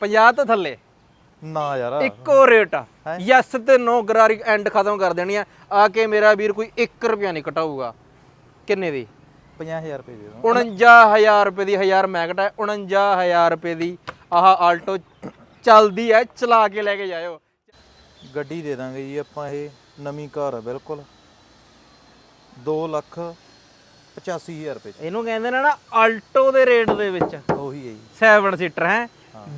50 ਤੋਂ ਥੱਲੇ। ਨਾ ਯਾਰ। ਇੱਕੋ ਰੇਟ ਆ। ਯੈਸ ਤੇ ਨੋ ਗਰਾਰੀ ਐਂਡ ਖਤਮ ਕਰ ਦੇਣੀ ਆ। ਆ ਕੇ ਮੇਰਾ ਵੀਰ ਕੋਈ 1 ਰੁਪਿਆ ਨਹੀਂ ਘਟਾਊਗਾ ਕਿੰਨੇ ਦੀ? 50000 ਰੁਪਏ ਦੇ ਦੋ 49000 ਰੁਪਏ ਦੀ 1000 ਮੈਗਟ ਹੈ 49000 ਰੁਪਏ ਦੀ ਆਹ ਆਲਟੋ ਚੱਲਦੀ ਹੈ ਚਲਾ ਕੇ ਲੈ ਕੇ ਜਾਇਓ। ਗੱਡੀ ਦੇ ਦਾਂਗੇ ਜੀ ਆਪਾਂ ਇਹ ਨਵੀਂ ਕਾਰ ਆ ਬਿਲਕੁਲ। 2 ਲੱਖ 85000 ਰੁਪਏ ਇਹਨੂੰ ਕਹਿੰਦੇ ਨੇ ਨਾ ਆਲਟੋ ਦੇ ਰੇਟ ਦੇ ਵਿੱਚ। ਉਹੀ ਹੈ ਜੀ। 7 ਸੀਟਰ ਹੈ?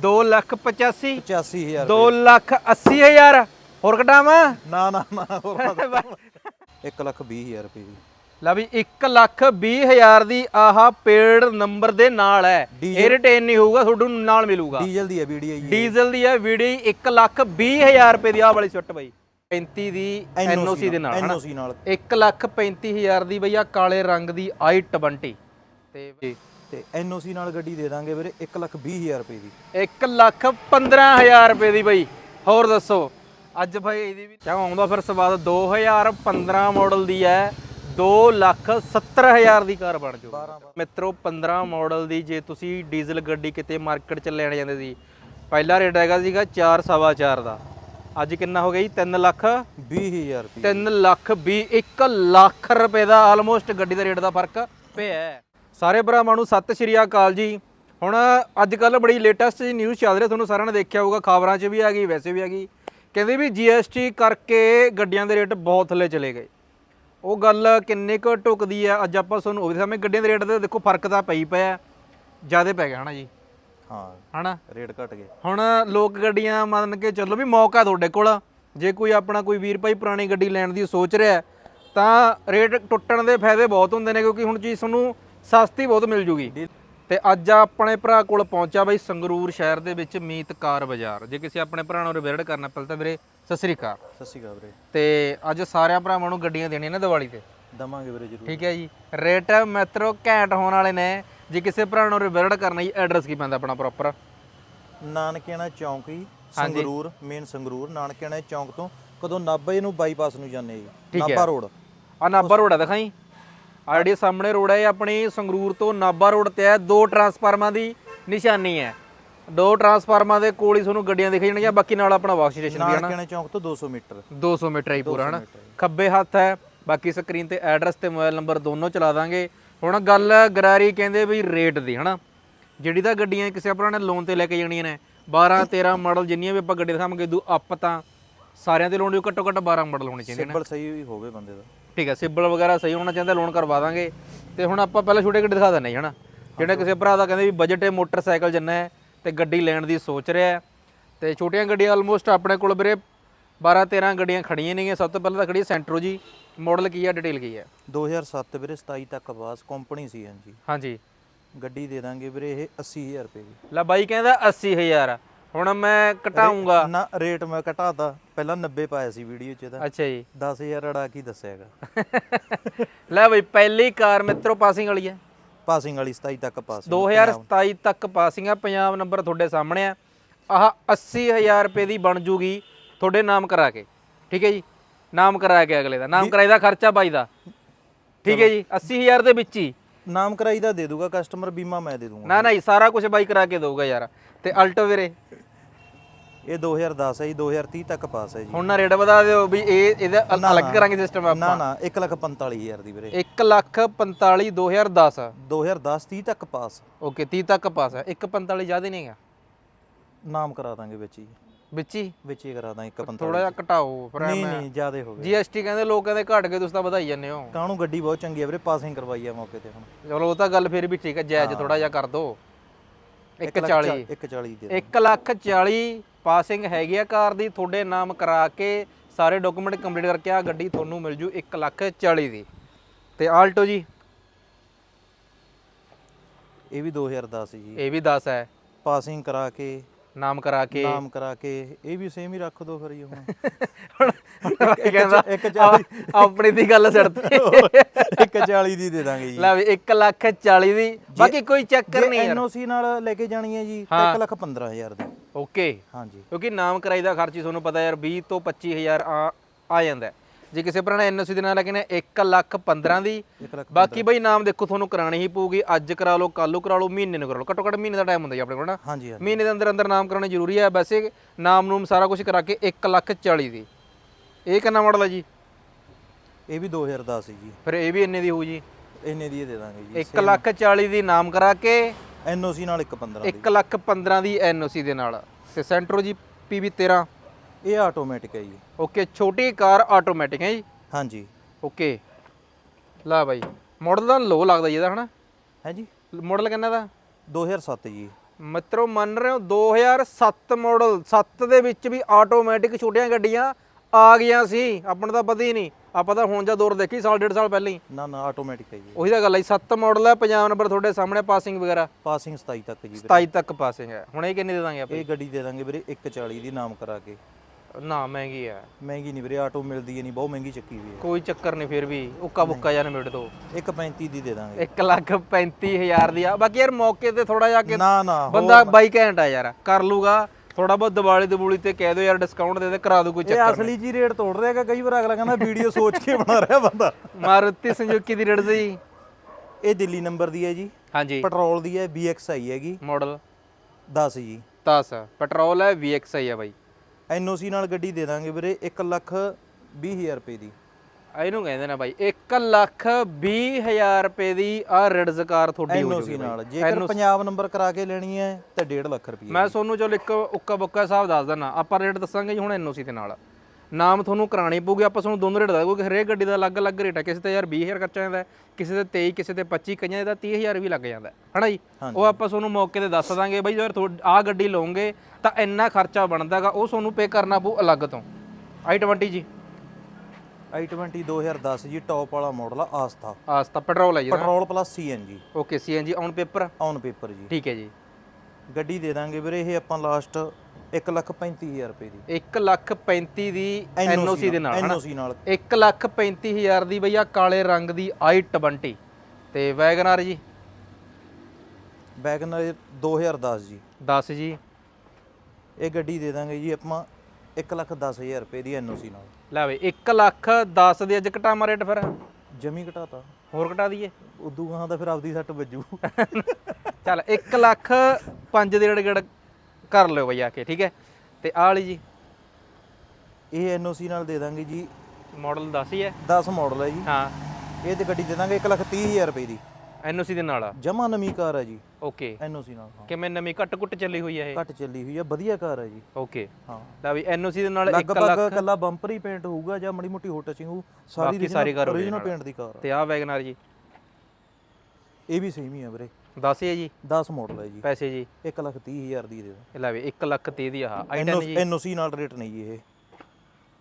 2 ਲੱਖ 85 85000 2 ਲੱਖ 80000 ਹੋਰ ਘਟਾਵਾਂ? ਨਾ ਨਾ ਨਾ 1 ਲੱਖ 20000 ਰੁਪਏ ਦੀ ਲੈ ਵੀ 1 ਲੱਖ 20 ਹਜ਼ਾਰ ਦੀ ਆਹ ਪੇਡ ਨੰਬਰ ਦੇ ਨਾਲ ਹੈ। ਇਹ ਰਿਟੇਨ ਨਹੀਂ ਹੋਊਗਾ ਤੁਹਾਨੂੰ ਨਾਲ ਮਿਲੂਗਾ। ਡੀਜ਼ਲ ਦੀ ਹੈ ਵੀਡੀਓ ਜੀ ਡੀਜ਼ਲ ਦੀ ਹੈ ਵੀਡੀ 1 ਲੱਖ 20 ਹਜ਼ਾਰ ਰੁਪਏ ਦੀ ਆਹ ਵਾਲੀ ਸੁੱਟ ਬਈ। 35 ਦੀ ਐਨਓਸੀ ਦੇ ਨਾਲ ਹਨਾ? ਐਨਓਸੀ ਨਾਲ। 1 ਲੱਖ 35 ਹਜ਼ਾਰ ਦੀ ਬਈ ਆ ਕਾਲੇ ਰੰਗ ਦੀ i20 ਤੇ ਤੇ ਐਨਓਸੀ ਨਾਲ ਗੱਡੀ ਦੇ ਦਾਂਗੇ ਵੀਰੇ 1 ਲੱਖ 20000 ਰੁਪਏ ਦੀ। 1 ਲੱਖ 15000 ਰੁਪਏ ਦੀ ਬਈ। ਹੋਰ ਦੱਸੋ ਅੱਜ ਭਾਈ ਇਹਦੀ ਵੀ ਕਿਉਂ ਆਉਂਦਾ ਫਿਰ ਸਵਾਦ? 2015 ਮਾਡਲ ਦੀ ਹੈ 2 ਲੱਖ 70000 ਦੀ ਕਾਰ ਬਣ ਜੂ। ਮਿੱਤਰੋ 15 ਮਾਡਲ ਦੀ ਜੇ ਤੁਸੀਂ ਡੀਜ਼ਲ ਗੱਡੀ ਕਿਤੇ ਮਾਰਕੀਟ 'ਚ ਲੈਣ ਜਾਂਦੇ ਸੀ ਪਹਿਲਾ ਰੇਟ ਹੈਗਾ ਸੀਗਾ 4 ਸਵਾ 4 ਦਾ। ਅੱਜ ਕਿੰਨਾ ਹੋ ਗਿਆ ਜੀ? 3 ਲੱਖ 20000 ਰੁਪਏ। 3 ਲੱਖ 20 1 ਲੱਖ ਰੁਪਏ ਦਾ ਆਲਮੋਸਟ ਗੱਡੀ ਦਾ ਰੇਟ ਦਾ ਫ਼ਰਕ ਪਿਆ ਹੈ। ਸਾਰੇ ਭਰਾਵਾਂ ਨੂੰ ਸਤਿ ਸ਼੍ਰੀ ਅਕਾਲ ਜੀ। ਹੁਣ ਅੱਜ ਕੱਲ ਬੜੀ ਲੇਟੈਸਟ ਜੀ ਨਿਊਜ਼ ਚੱਲ ਰਹੀ ਤੁਹਾਨੂੰ ਸਾਰਿਆਂ ਨੇ ਦੇਖਿਆ ਹੋਊਗਾ ਖਬਰਾਂ 'ਚ ਵੀ ਆ ਗਈ ਵੈਸੇ ਵੀ ਆ ਗਈ ਕਹਿੰਦੇ ਵੀ GST ਕਰਕੇ ਗੱਡੀਆਂ ਦੇ ਰੇਟ ਬਹੁਤ ਥੱਲੇ ਚਲੇ ਗਏ। ਉਹ ਗੱਲ ਕਿੰਨੇ ਕੁ ਟੁਕਦੀ ਆ ਅੱਜ ਆਪਾਂ ਤੁਹਾਨੂੰ ਉਹ ਵੀ ਸਾਹਮਣੇ ਗੱਡੀਆਂ ਦੇ ਰੇਟ ਦੇ ਦੇਖੋ ਫ਼ਰਕ ਤਾਂ ਪਈ ਪਿਆ ਜਿਆਦੇ ਪੈ ਗਿਆ ਹਨਾ ਜੀ? ਹਾਂ ਹਨਾ? ਰੇਟ ਘਟ ਗਏ। ਹੁਣ ਲੋਕ ਗੱਡੀਆਂ ਮੰਨ ਕੇ ਚੱਲੋ ਵੀ ਮੌਕਾ ਤੁਹਾਡੇ ਕੋਲ ਜੇ ਕੋਈ ਆਪਣਾ ਕੋਈ ਵੀਰ ਭਾਈ ਪੁਰਾਣੀ ਗੱਡੀ ਲੈਣ ਦੀ ਸੋਚ ਰਿਹਾ ਹੈ, ਤਾਂ ਰੇਟ ਟੁੱਟਣ ਦੇ ਫਾਇਦੇ ਬਹੁਤ ਹੁੰਦੇ ਨੇ ਕਿਉਂਕਿ ਹੁਣ ਚੀਜ਼ ਤੁਹਾਨੂੰ ਸਸਤੀ ਬਹੁਤ ਮਿਲ ਜੂਗੀ। ਤੇ ਅੱਜ ਆਪਣੇ ਭਰਾ ਕੋਲ ਪਹੁੰਚਾ ਬਾਈ ਸੰਗਰੂਰ ਸ਼ਹਿਰ ਦੇ ਵਿੱਚ ਮੀਤ ਕਾਰ ਬਾਜ਼ਾਰ। ਜੇ ਕਿਸੇ ਆਪਣੇ ਭਰਾ ਨੂੰ ਵਿਜ਼ਿਟ ਕਰਨਾ ਪਹਿਲਾਂ ਤਾਂ ਵੀਰੇ ਸਤਿ ਸ੍ਰੀ ਅਕਾਲ। ਸਤਿ ਸ਼੍ਰੀ ਅਕਾਲ ਵੀਰੇ। ਤੇ ਅੱਜ ਸਾਰਿਆਂ ਭਰਾਵਾਂ ਨੂੰ ਗੱਡੀਆਂ ਦੇਣੀਆਂ ਨੇ ਦੀਵਾਲੀ ਤੇ। ਦਵਾਂਗੇ ਵੀਰੇ ਜ਼ਰੂਰ। ਠੀਕ ਹੈ ਜੀ। ਰੇਟ ਮੈਟਰੋ ਘੈਂਟ ਹੋਣ ਵਾਲੇ ਨੇ। ਜੇ ਕਿਸੇ ਭਰਾ ਨੂੰ ਵਿਜ਼ਿਟ ਕਰਨਾ ਜੀ ਐਡਰੈਸ ਕੀ ਪੈਂਦਾ ਆਪਣਾ ਪ੍ਰੋਪਰ ਨਾਨਕਿਆਣਾ ਚੌਂਕ ਹੀ ਸੰਗਰੂਰ ਮੇਨ ਸੰਗਰੂਰ ਨਾਨਕਿਆਣਾ ਚੌਂਕ ਤੋਂ ਕਦੋਂ ਨਾਭੇ ਨੂੰ ਬਾਈਪਾਸ ਨੂੰ ਜਾਂਦੇ ਜੀ। ਨਾਭਾ ਰੋਡ ਆ ਨਾਭਾ ਰੋਡ ਆ ਦਿਖਾਈ। ਆ ਜਿਹੜੀ ਸਾਹਮਣੇ ਰੋਡ ਹੈ ਇਹ ਆਪਣੀ ਸੰਗਰੂਰ ਤੋਂ ਨਾਭਾ ਰੋਡ ਤੇ ਹੈ। ਦੋ ਟਰਾਂਸਫਾਰਮਾਂ ਦੀ ਨਿਸ਼ਾਨੀ ਹੈ। ਦੋ ਟਰਾਂਸਫਾਰਮਾਂ ਦੇ ਕੋਲ ਹੀ ਤੁਹਾਨੂੰ ਗੱਡੀਆਂ ਦਿਖ ਜਾਣਗੀਆਂ ਬਾਕੀ ਨਾਲ ਆਪਣਾ ਵਾਸ਼ ਸਟੇਸ਼ਨ ਵੀ ਹੈ ਨਾ। ਨਾਨਕਿਆਣਾ ਚੌਂਕ ਤੋਂ 200 ਮੀਟਰ। 200 ਮੀਟਰ ਹੀ ਪੂਰਾ ਹਨਾ? ਖੱਬੇ ਹੱਥ ਹੈ ਬਾਕੀ ਸਕਰੀਨ ਤੇ ਐਡਰੈਸ ਤੇ ਮੋਬਾਈਲ ਨੰਬਰ ਦੋਨੋਂ ਚਲਾ ਦਾਂਗੇ। ਹੁਣ ਗੱਲ ਗਰਾਰੀ ਕਹਿੰਦੇ ਵੀ ਰੇਟ ਦੀ ਹਨਾ? ਜਿਹੜੀ ਤਾਂ ਗੱਡੀਆਂ ਕਿਸੇ ਆਪਣਾ ਨੇ ਲੋਨ ਤੇ ਲੈ ਕੇ ਜਾਣੀਆਂ ਨੇ 12 13 ਮਾਡਲ ਜਿੰਨੀਆਂ ਵੀ ਆਪਾਂ ਗੱਡੀ ਦਿਖਾਵਾਂਗੇ ਦੂ ਅਪ ਤਾਂ ਸਾਰਿਆਂ ਦੇ ਲੋਨ ਦੀ ਘੱਟੋ ਘੱਟ 12 ਮਾਡਲ ਹੋਣੇ ਚਾਹੀਦੇ ਨੇ। ਸਿੰਬਲ ਸਹੀ ਵੀ ਹੋਵੇ ਬੰਦੇ ਦਾ। ਠੀਕ ਹੈ ਸਿਬਲ ਵਗੈਰਾ ਸਹੀ ਹੋਣਾ ਚਾਹੀਦਾ ਲੋਨ ਕਰਵਾ ਦਾਂਗੇ। ਤੇ ਹੁਣ ਆਪਾਂ ਪਹਿਲਾਂ ਛੋਟੇ ਗੱਡੀ ਦਿਖਾ ਹਾਂ ਹਨਾ? ਜਿਹੜਾ ਕਿਸੇ ਭਰਾ ਦਾ ਕਹਿੰਦੇ ਵੀ ਬਜਟ ਹੈ ਮੋਟਰਸਾਈਕਲ ਜੰਨਾ ਹੈ ਤੇ ਗੱਡੀ ਲੈਣ ਦੀ ਸੋਚ ਰਿਹਾ ਹੈ। ਤੇ ਛੋਟੀਆਂ ਗੱਡੀਆਂ ਆਲਮੋਸਟ ਆਪਣੇ ਕੋਲ ਵੀਰੇ 12 13 ਗੱਡੀਆਂ ਖੜੀਆਂ ਨੇਗੀਆਂ। ਸਭ ਤੋਂ ਪਹਿਲਾਂ ਤਾਂ ਖੜੀ ਸੈਂਟਰੋ ਜੀ। ਮਾਡਲ ਕੀ ਹੈ ਡਿਟੇਲ ਕੀ ਹੈ? 2007 ਵੀਰੇ 27 ਤੱਕ ਬਾਸ ਕੰਪਨੀ ਸੀ ਹਾਂਜੀ। ਹਾਂਜੀ। ਗੱਡੀ ਦੇ ਦਾਂਗੇ ਵੀਰੇ ਇਹ 80000 ਰੁਪਏ ਦੀ। ਲੈ ਬਾਈ ਕਹਿੰਦਾ 80000 ਹੁਣ ਮੈਂ ਘਟਾਉਂਗਾ ਨਾ ਰੇਟ ਮੈਂ ਘਟਾਤਾ। ਪਹਿਲਾਂ 90 ਪਾਇਆ ਸੀ ਵੀਡੀਓ 'ਚ ਇਹਦਾ। ਅੱਛਾ ਜੀ। 10000 ਅੜਾ ਕੀ ਦੱਸਿਆਗਾ? ਲੈ ਬਾਈ ਪਹਿਲੀ ਕਾਰ ਮਿੱਤਰੋ ਪਾਸਿੰਗ ਵਾਲੀ ਹੈ। ਪਾਸਿੰਗ ਵਾਲੀ 27 ਤੱਕ ਪਾਸ 2027 ਤੱਕ ਪਾਸਿੰਗ ਆ ਪੰਜਾਬ ਨੰਬਰ ਤੁਹਾਡੇ ਸਾਹਮਣੇ ਆ। ਆਹ 80000 ਰੁਪਏ ਦੀ ਬਣ ਜੂਗੀ ਤੁਹਾਡੇ ਨਾਮ ਕਰਾ ਕੇ। ਠੀਕ ਹੈ ਜੀ? ਨਾਮ ਕਰਾ ਕੇ ਅਗਲੇ ਦਾ। ਨਾਮ ਕਰਾਈ ਦਾ ਖਰਚਾ ਬਾਈ ਦਾ। ਠੀਕ ਹੈ ਜੀ? 80000 ਦੇ ਵਿੱਚ ਹੀ। ਨਾਮ ਕਰਾਈ ਦਾ ਦੇ ਦੂਗਾ ਕਸਟਮਰ ਬੀਮਾ ਮੈਂ ਦੇ ਦੂੰਗਾ। ਨਾ ਨਾ ਜੀ ਸਾਰਾ ਕੁਝ ਬਾਈ ਕਰਾ ਕੇ ਦਊਗਾ ਯਾਰ। ਤੇ ਅਲਟੋ ਵੀਰੇ। ਇਹ 2010 ਹੈ ਜੀ 2030 ਤੱਕ ਪਾਸ ਹੈ ਜੀ। ਹੁਣ ਨਾ ਰੇਟ ਵਧਾ ਦਿਓ ਵੀ ਇਹ ਇਹਦਾ ਅਲ- ਅਲੱਗ ਕਰਾਂਗੇ ਸਿਸਟਮ ਨਾ ਆਪਾਂ ਨਾ 145000 ਦੀ ਵੀਰੇ। 1 ਲੱਖ 45 2010 2010 30 ਤੱਕ ਪਾਸ। ਓਕੇ 30 ਤੱਕ ਪਾਸ ਹੈ। 145 ਜ਼ਿਆਦਾ ਨਹੀਂ ਹੈਗਾ? ਨਾਮ ਕਰਾ ਦਾਂਗੇ ਵਿੱਚ ਹੀ। ਵਿੱਚ ਹੀ? ਵਿੱਚ ਹੀ ਕਰਾ ਦਾਂਗੇ 145 ਥੋੜਾ ਜਿਹਾ ਘਟਾਓ ਫਿਰ ਨਹੀਂ ਨਹੀਂ ਜ਼ਿਆਦੇ ਹੋ ਗਏ ਜੀਐਸਟੀ ਕਹਿੰਦੇ ਲੋਕ ਕਹਿੰਦੇ ਘਟ ਗਏ ਤੁਸੀਂ ਤਾਂ ਵਧਾਈ ਜਾਂਦੇ ਹੋ। ਕਾਹਨੂੰ ਗੱਡੀ ਬਹੁਤ ਚੰਗੀ ਹੈ ਵੀਰੇ ਪਾਸਿੰਗ ਕਰਵਾਈ ਆ ਮੌਕੇ ਤੇ ਹੁਣ। ਚਲੋ ਉਹ ਤਾਂ ਗੱਲ ਫਿਰ ਵੀ ਠੀਕ ਹੈ ਜਾਇਜ਼ ਥੋੜਾ ਜਿਹਾ ਕਰ ਦੋ 140 140 ਦੇ 1 ਲੱਖ 40 ਪਾਸਿੰਗ ਹੈਗੀ ਆ ਕਾਰ ਦੀ ਤੁਹਾਡੇ ਨਾਮ ਕਰਾ ਕੇ ਸਾਰੇ ਡਾਕੂਮੈਂਟ ਕੰਪਲੀਟ ਕਰਕੇ ਆ ਗੱਡੀ ਤੁਹਾਨੂੰ ਮਿਲ ਜੂ 1 ਲੱਖ 40 ਦੀ। ਤੇ ਆਲਟੋ ਜੀ? ਇਹ ਵੀ 2010 ਜੀ। ਇਹ ਵੀ 10 ਹੈ। ਪਾਸਿੰਗ ਕਰਾ ਕੇ। ਨਾਮ ਕਰਾ ਕੇ। ਨਾਮ ਕਰਾ ਕੇ। ਇਹ ਵੀ ਸੇਮ ਹੀ ਰੱਖ ਦੋ ਫਿਰ ਜੀ ਹੁਣ। ਹੁਣ ਕਹਿੰਦਾ? ਇੱਕ ਚਾਲੀ- ਆ- ਆਪਣੀ ਦੀ ਗੱਲ ਛੱਡਤੀ 140 ਦੀ ਦੇ ਦਾਂਗੇ ਜੀ। ਲੈ ਵੀ 1 ਲੱਖ 40 ਦੀ। ਬਾਕੀ ਕੋਈ ਚੱਕਰ ਨਹੀਂ ਯਾਰ। ਐਨਓਸੀ ਨਾਲ ਲੈ ਕੇ ਜਾਣੀ ਹੈ ਜੀ ਤਾਂ 1 ਲੱਖ 15000 ਦੀ। ਓਕੇ? ਹਾਂਜੀ। ਕਿਉਂਕਿ ਨਾਮ ਕਰਾਈ ਦਾ ਖਰਚ ਹੀ ਤੁਹਾਨੂੰ ਪਤਾ ਯਾਰ 20 ਤੋਂ 25000 ਆ ਆ ਜਾਂਦਾ ਹੈ। ਜੇ ਕਿਸੇ ਭਰਾ ਨੇ ਐਨਓਸੀ ਦੇ ਨਾਲ ਲੈ ਕੇ ਨੇ 1 ਲੱਖ 15 ਦੀ। 1 ਲੱਖ ਬਾਕੀ ਬਈ ਨਾਮ ਦੇਖੋ ਤੁਹਾਨੂੰ ਕਰਾਣੀ ਹੀ ਪਊਗੀ। ਅੱਜ ਕਰਾ ਲਓ ਕੱਲ ਨੂੰ ਕਰਾ ਲਓ ਮਹੀਨੇ ਨੂੰ ਕਰਾ ਲਓ। ਘੱਟੋ ਘੱਟ ਮਹੀਨੇ ਦਾ ਟਾਈਮ ਹੁੰਦਾ ਜੀ ਆਪਣੇ ਕੋਲ ਨਾ। ਹਾਂਜੀ ਹਾਂਜੀ। ਮਹੀਨੇ ਦੇ ਅੰਦਰ ਅੰਦਰ ਨਾਮ ਕਰਾਉਣੇ ਜ਼ਰੂਰੀ ਹੈ ਵੈਸੇ ਨਾਮ ਨੂਮ ਸਾਰਾ ਕੁਝ ਕਰਾ ਕੇ 1 ਲੱਖ 40 ਦੀ। ਇਹ ਕਿੰਨਾ ਮਾਡਲ ਹੈ ਜੀ? ਇਹ ਵੀ 2010 ਜੀ। ਫਿਰ ਇਹ ਵੀ ਇੰਨੇ ਦੀ ਹੋਊ ਜੀ। ਇੰਨੇ ਦੀ ਇਹ ਦੇ ਦਾਂਗੇ ਜੀ। 1 ਲੱਖ 40 ਦੀ ਨਾਮ ਕਰਾ ਕੇ ਐਨਓਸੀ ਨਾਲ 115 ਦੀ। 1 ਲੱਖ 15 ਦੀ ਐਨਓਸੀ ਦੇ ਨਾਲ। ਤੇ ਸੈਂਟਰੋ ਜੀ ਪੀਵੀ 13 ਇਹ ਆਟੋਮੈਟਿਕ ਹੈ ਜੀ। ਓਕੇ ਛੋਟੀ ਕਾਰ ਆਟੋਮੈਟਿਕ ਹੈ ਜੀ? ਹਾਂਜੀ। ਓਕੇ। ਲਾ ਬਾਈ। ਮਾਡਲ ਦਾ ਲੋ ਲੱਗਦਾ ਜੀ ਇਹਦਾ ਹਨਾ? ਹੈ ਜੀ। ਮਾਡਲ ਕਿੰਨਾ ਦਾ? 2007 ਜੀ। ਮਿੱਤਰੋ ਮੰਨ ਰਹੇ ਹੋ 2007 ਮਾਡਲ 7 ਦੇ ਵਿੱਚ ਵੀ ਆਟੋਮੈਟਿਕ ਛੋਟੀਆਂ ਗੱਡੀਆਂ ਆ ਗਈਆਂ ਸੀ। ਆਪਾਂ ਨੂੰ ਤਾਂ ਪਤਾ ਹੀ ਨਹੀਂ। ਆਪਾਂ ਤਾਂ ਹੁਣ ਜਾਂ ਦੌਰ ਦੇਖੀ ਸਾਲ ਡੇਢ ਸਾਲ ਪਹਿਲਾਂ ਹੀ। ਨਾ ਨਾ ਆਟੋਮੈਟਿਕ ਹੈ ਜੀ। ਉਹੀ ਤਾਂ ਗੱਲ ਹੈ 7 ਮਾਡਲ ਹੈ ਪੰਜਾਬ ਨੰਬਰ ਤੁਹਾਡੇ ਸਾਹਮਣੇ ਪਾਸਿੰਗ ਵਗੈਰਾ। ਪਾਸਿੰਗ 27 ਤੱਕ ਜੀ ਵੀਰੇ। 27 ਤੱਕ ਪਾਸਿੰਗ ਹੈ। ਹੁਣ ਇਹ ਕਿੰਨੇ ਦੇ ਦਾਂਗੇ ਆਪਾਂ ਇਹ ਗੱਡੀ ਦੇ ਦਾਂਗੇ ਵੀਰੇ 140 ਦੀ ਨਾਮ ਕਰਾ ਕੇ। ਨਾ ਮਹਿੰਗੀ ਹੈ। ਮਹਿੰਗੀ ਨਹੀਂ ਵੀਰੇ ਆਟੋ ਮਿਲਦੀ ਹੈ ਨਹੀਂ ਬਹੁਤ ਮਹਿੰਗੀ ਚੱਕੀ ਹੋਈ ਹੈ। ਕੋਈ ਚੱਕਰ ਨਹੀਂ ਫਿਰ ਵੀ ਉੱਕਾ ਬੁੱਕਾ ਜਾਂ ਮਿੰਟ ਤੋਂ 135 ਦੀ ਦੇ ਦਾਂਗੇ। 1 ਲੱਖ 35000 ਦੀ ਆ। ਬਾਕੀ ਯਾਰ ਮੌਕੇ ਤੇ ਥੋੜਾ ਜਿਹਾ ਕਿ ਨਾ ਨਾ ਬੰਦਾ ਬਾਈ ਘੈਂਟ ਆ ਯਾਰ ਕਰ ਲੂਗਾ। ਥੋੜਾ ਬਹੁਤ ਦਿਵਾਲੀ ਦਬੂਲੀ ਤੇ ਕਹਿ ਦਿਓ ਯਾਰ ਡਿਸਕਾਊਂਟ ਦੇ ਦੇ ਕਰਾ ਦੋ ਕੋਈ ਇਹ ਚੱਕਰ ਅਸਲੀ ਜੀ ਰੇਟ ਤੋੜ ਰਿਹਾਗਾ ਕਈ ਵਾਰ ਅਗਲਾ ਕਹਿੰਦਾ ਵੀਡੀਓ ਸੋਚ ਕੇ ਬਣਾ ਰਿਹਾ ਬੰਦਾ। ਮਾਰੂਤੀ ਸੰਜੂਕੀ ਦੀ ਰੇਟ ਸੀ ਇਹ ਦਿੱਲੀ ਨੰਬਰ ਦੀ ਹੈ ਜੀ। ਹਾਂਜੀ। ਪੈਟਰੋਲ ਦੀ ਹੈ BXI ਹੈਗੀ। ਮਾਡਲ। 10 ਜੀ। 10 ਪੈਟਰੋਲ ਹੈ VXI ਹੈ ਬਾਈ। ਐਨਓਸੀ ਨਾਲ ਗੱਡੀ ਦੇ ਦਾਂਗੇ ਵੀਰੇ 1 ਲੱਖ 20 ਹਜ਼ਾਰ ਰੁਪਏ ਦੀ। ਇਹਨੂੰ ਕਹਿੰਦੇ ਨੇ ਬਾਈ 1 ਲੱਖ 20000 ਰੁਪਏ ਦੀ ਆ ਰਿਡਜ਼ ਕਾਰ ਤੁਹਾਡੀ ਹੋ ਜੂਗੀ ਨਾਲ ਜੇਕਰ ਪੰਜਾਬ ਨੰਬਰ ਕਰਾ ਕੇ ਲੈਣੀ ਹੈ ਤਾਂ 1.5 ਲੱਖ ਰੁਪਏ ਮੈਂ ਤੁਹਾਨੂੰ ਚਲ ਇੱਕ ਉੱਕਾ ਬੁੱਕਾ ਹਿਸਾਬ ਦੱਸ ਦਿੰਦਾ ਆਪਾਂ ਰੇਟ ਦੱਸਾਂਗੇ ਜੀ ਹੁਣ ਐਨਓਸੀ ਦੇ ਨਾਲ। ਨਾਮ ਤੁਹਾਨੂੰ ਕਰਾਣੀ ਪਊਗੀ ਆਪਾਂ ਤੁਹਾਨੂੰ ਦੋਨੋਂ ਰੇਟ ਦੱਸਾਂਗੇ ਹਰੇਕ ਗੱਡੀ ਦਾ ਅਲੱਗ-ਅਲੱਗ ਰੇਟ ਹੈ ਕਿਸੇ ਤੇ ਯਾਰ 20000 ਖਰਚਾ ਜਾਂਦਾ ਕਿਸੇ ਤੇ 23 ਕਿਸੇ ਤੇ 25 ਕਈਆਂ ਦਾ 30000 ਵੀ ਲੱਗ ਜਾਂਦਾ। ਹਨਾ ਜੀ? ਉਹ ਆਪਾਂ ਤੁਹਾਨੂੰ ਮੌਕੇ ਤੇ ਦੱਸ ਦਾਂਗੇ ਬਈ ਯਾਰ ਆ ਗੱਡੀ ਲਓਗੇ ਤਾਂ ਇੰਨਾ ਖਰਚਾ ਬਣਦਾਗਾ ਉਹ ਤੁਹਾਨੂੰ ਪੇ ਕਰਨਾ ਪਊ ਅਲੱਗ ਤੋਂ। I20 ਜੀ। I20 2010 ਜੀ ਟੌਪ ਵਾਲਾ ਮਾਡਲ ਆ ਆਸਥਾ ਆਸਤਾ ਪੈਟਰੋਲ ਹੈ ਜੀ petrol plus CNG okay CNG on paper on paper ਜੀ। ਠੀਕ ਹੈ ਜੀ। ਗੱਡੀ ਦੇ ਦਾਂਗੇ ਵੀਰੇ ਇਹ ਆਪਾਂ ਲਾਸਟ 1 ਲੱਖ 35000 ਰੁਪਏ ਦੀ। 1 ਲੱਖ 35 ਦੀ ਐਨਓਸੀ ਦੇ ਨਾਲ ਹਨਾ? ਐਨਓਸੀ ਨਾਲ। 1 ਲੱਖ 35000 ਦੀ ਬਈ ਆ ਕਾਲੇ ਰੰਗ ਦੀ i20 ਤੇ ਵੈਗਨਰ ਜੀ? ਵੈਗਨਰ 2010 ਜੀ। 10 ਜੀ। ਇਹ ਗੱਡੀ ਦੇ ਦਾਂਗੇ ਜੀ ਆਪਾਂ 1 ਲੱਖ 10000 ਰੁਪਏ ਦੀ ਐਨਓਸੀ ਨਾਲ। ਲੈ ਵੇ 1 ਲੱਖ 10 ਦੇ ਅੱਜ ਘਟਾਮਾ ਰੇਟ ਫਿਰ। ਜਮੀ ਘਟਾਤਾ। ਹੋਰ ਘਟਾ ਦਈਏ। ਉਦੋਂ ਗਾਂ ਤਾਂ ਫਿਰ ਆਪਦੀ ਸੱਟ ਵੱਜੂ। ਚੱਲ 1 ਲੱਖ 5 ਦੇ ਰੇਟ ਗੜ ਕਰ ਲਿਓ ਬਈ ਆ ਕੇ ਠੀਕ ਹੈ? ਤੇ ਆਹ ਵਾਲੀ ਜੀ। ਇਹ ਐਨਓਸੀ ਨਾਲ ਦੇ ਦਾਂਗੇ ਜੀ। ਮਾਡਲ 10 ਹੀ ਹੈ। 10 ਮਾਡਲ ਹੈ ਜੀ। ਹਾਂ। ਇਹ ਤੇ ਗੱਡੀ ਦੇ ਦਾਂਗੇ 1 ਲੱਖ 30000 ਰੁਪਏ ਦੀ। ਐਨਓਸੀ ਦੇ ਨਾਲ ਜਮਾ ਨਵੀਂ ਕਾਰ ਹੈ ਜੀ। ਓਕੇ। ਐਨਓਸੀ ਨਾਲ ਹਾਂ। ਕਿਵੇਂ ਨਵੀਂ? ਘੱਟ ਘੁੱਟ ਚੱਲੀ ਹੋਈ ਹੈ ਇਹ? ਘੱਟ ਚੱਲੀ ਹੋਈ ਹੈ ਵਧੀਆ ਕਾਰ ਹੈ ਜੀ। ਓਕੇ। ਹਾਂ। ਲੈ ਵੀ ਐਨਓਸੀ ਦੇ ਨਾਲ 1 ਲਗਭਗ ਲੱਖ ਕੱਲਾ ਬੰਪਰ ਹੀ ਪੇਂਟ ਹੋਊਗਾ ਜਾਂ ਮੜੀ ਮੋਟੀ ਹੋ ਟਚਿੰਗ ਹੋਊ ਸਾਰੀ ਬਾਕੀ ਸਾਰੀ ਕਾਰ original ਪੇਂਟ ਦੀ ਕਾਰ ਆ। ਤੇ ਆਹ ਵੈਗਨਰ ਜੀ? ਇਹ ਵੀ ਸੇਮ ਹੀ ਆ ਵੀਰੇ। 10 ਹੈ ਜੀ? 10 ਮਾਡਲ ਹੈ ਜੀ। ਪੈਸੇ ਜੀ? 1 ਲੱਖ 30000 ਦੀ ਦੇ ਇਹ ਲੈ ਵੀ 1 ਲੱਖ 30 ਦੀ ਆਹ। i10 ਜੀ? ਐਨਓਸੀ ਨਾਲ ਰੇਟ ਨਹੀਂ ਜੀ ਇਹ।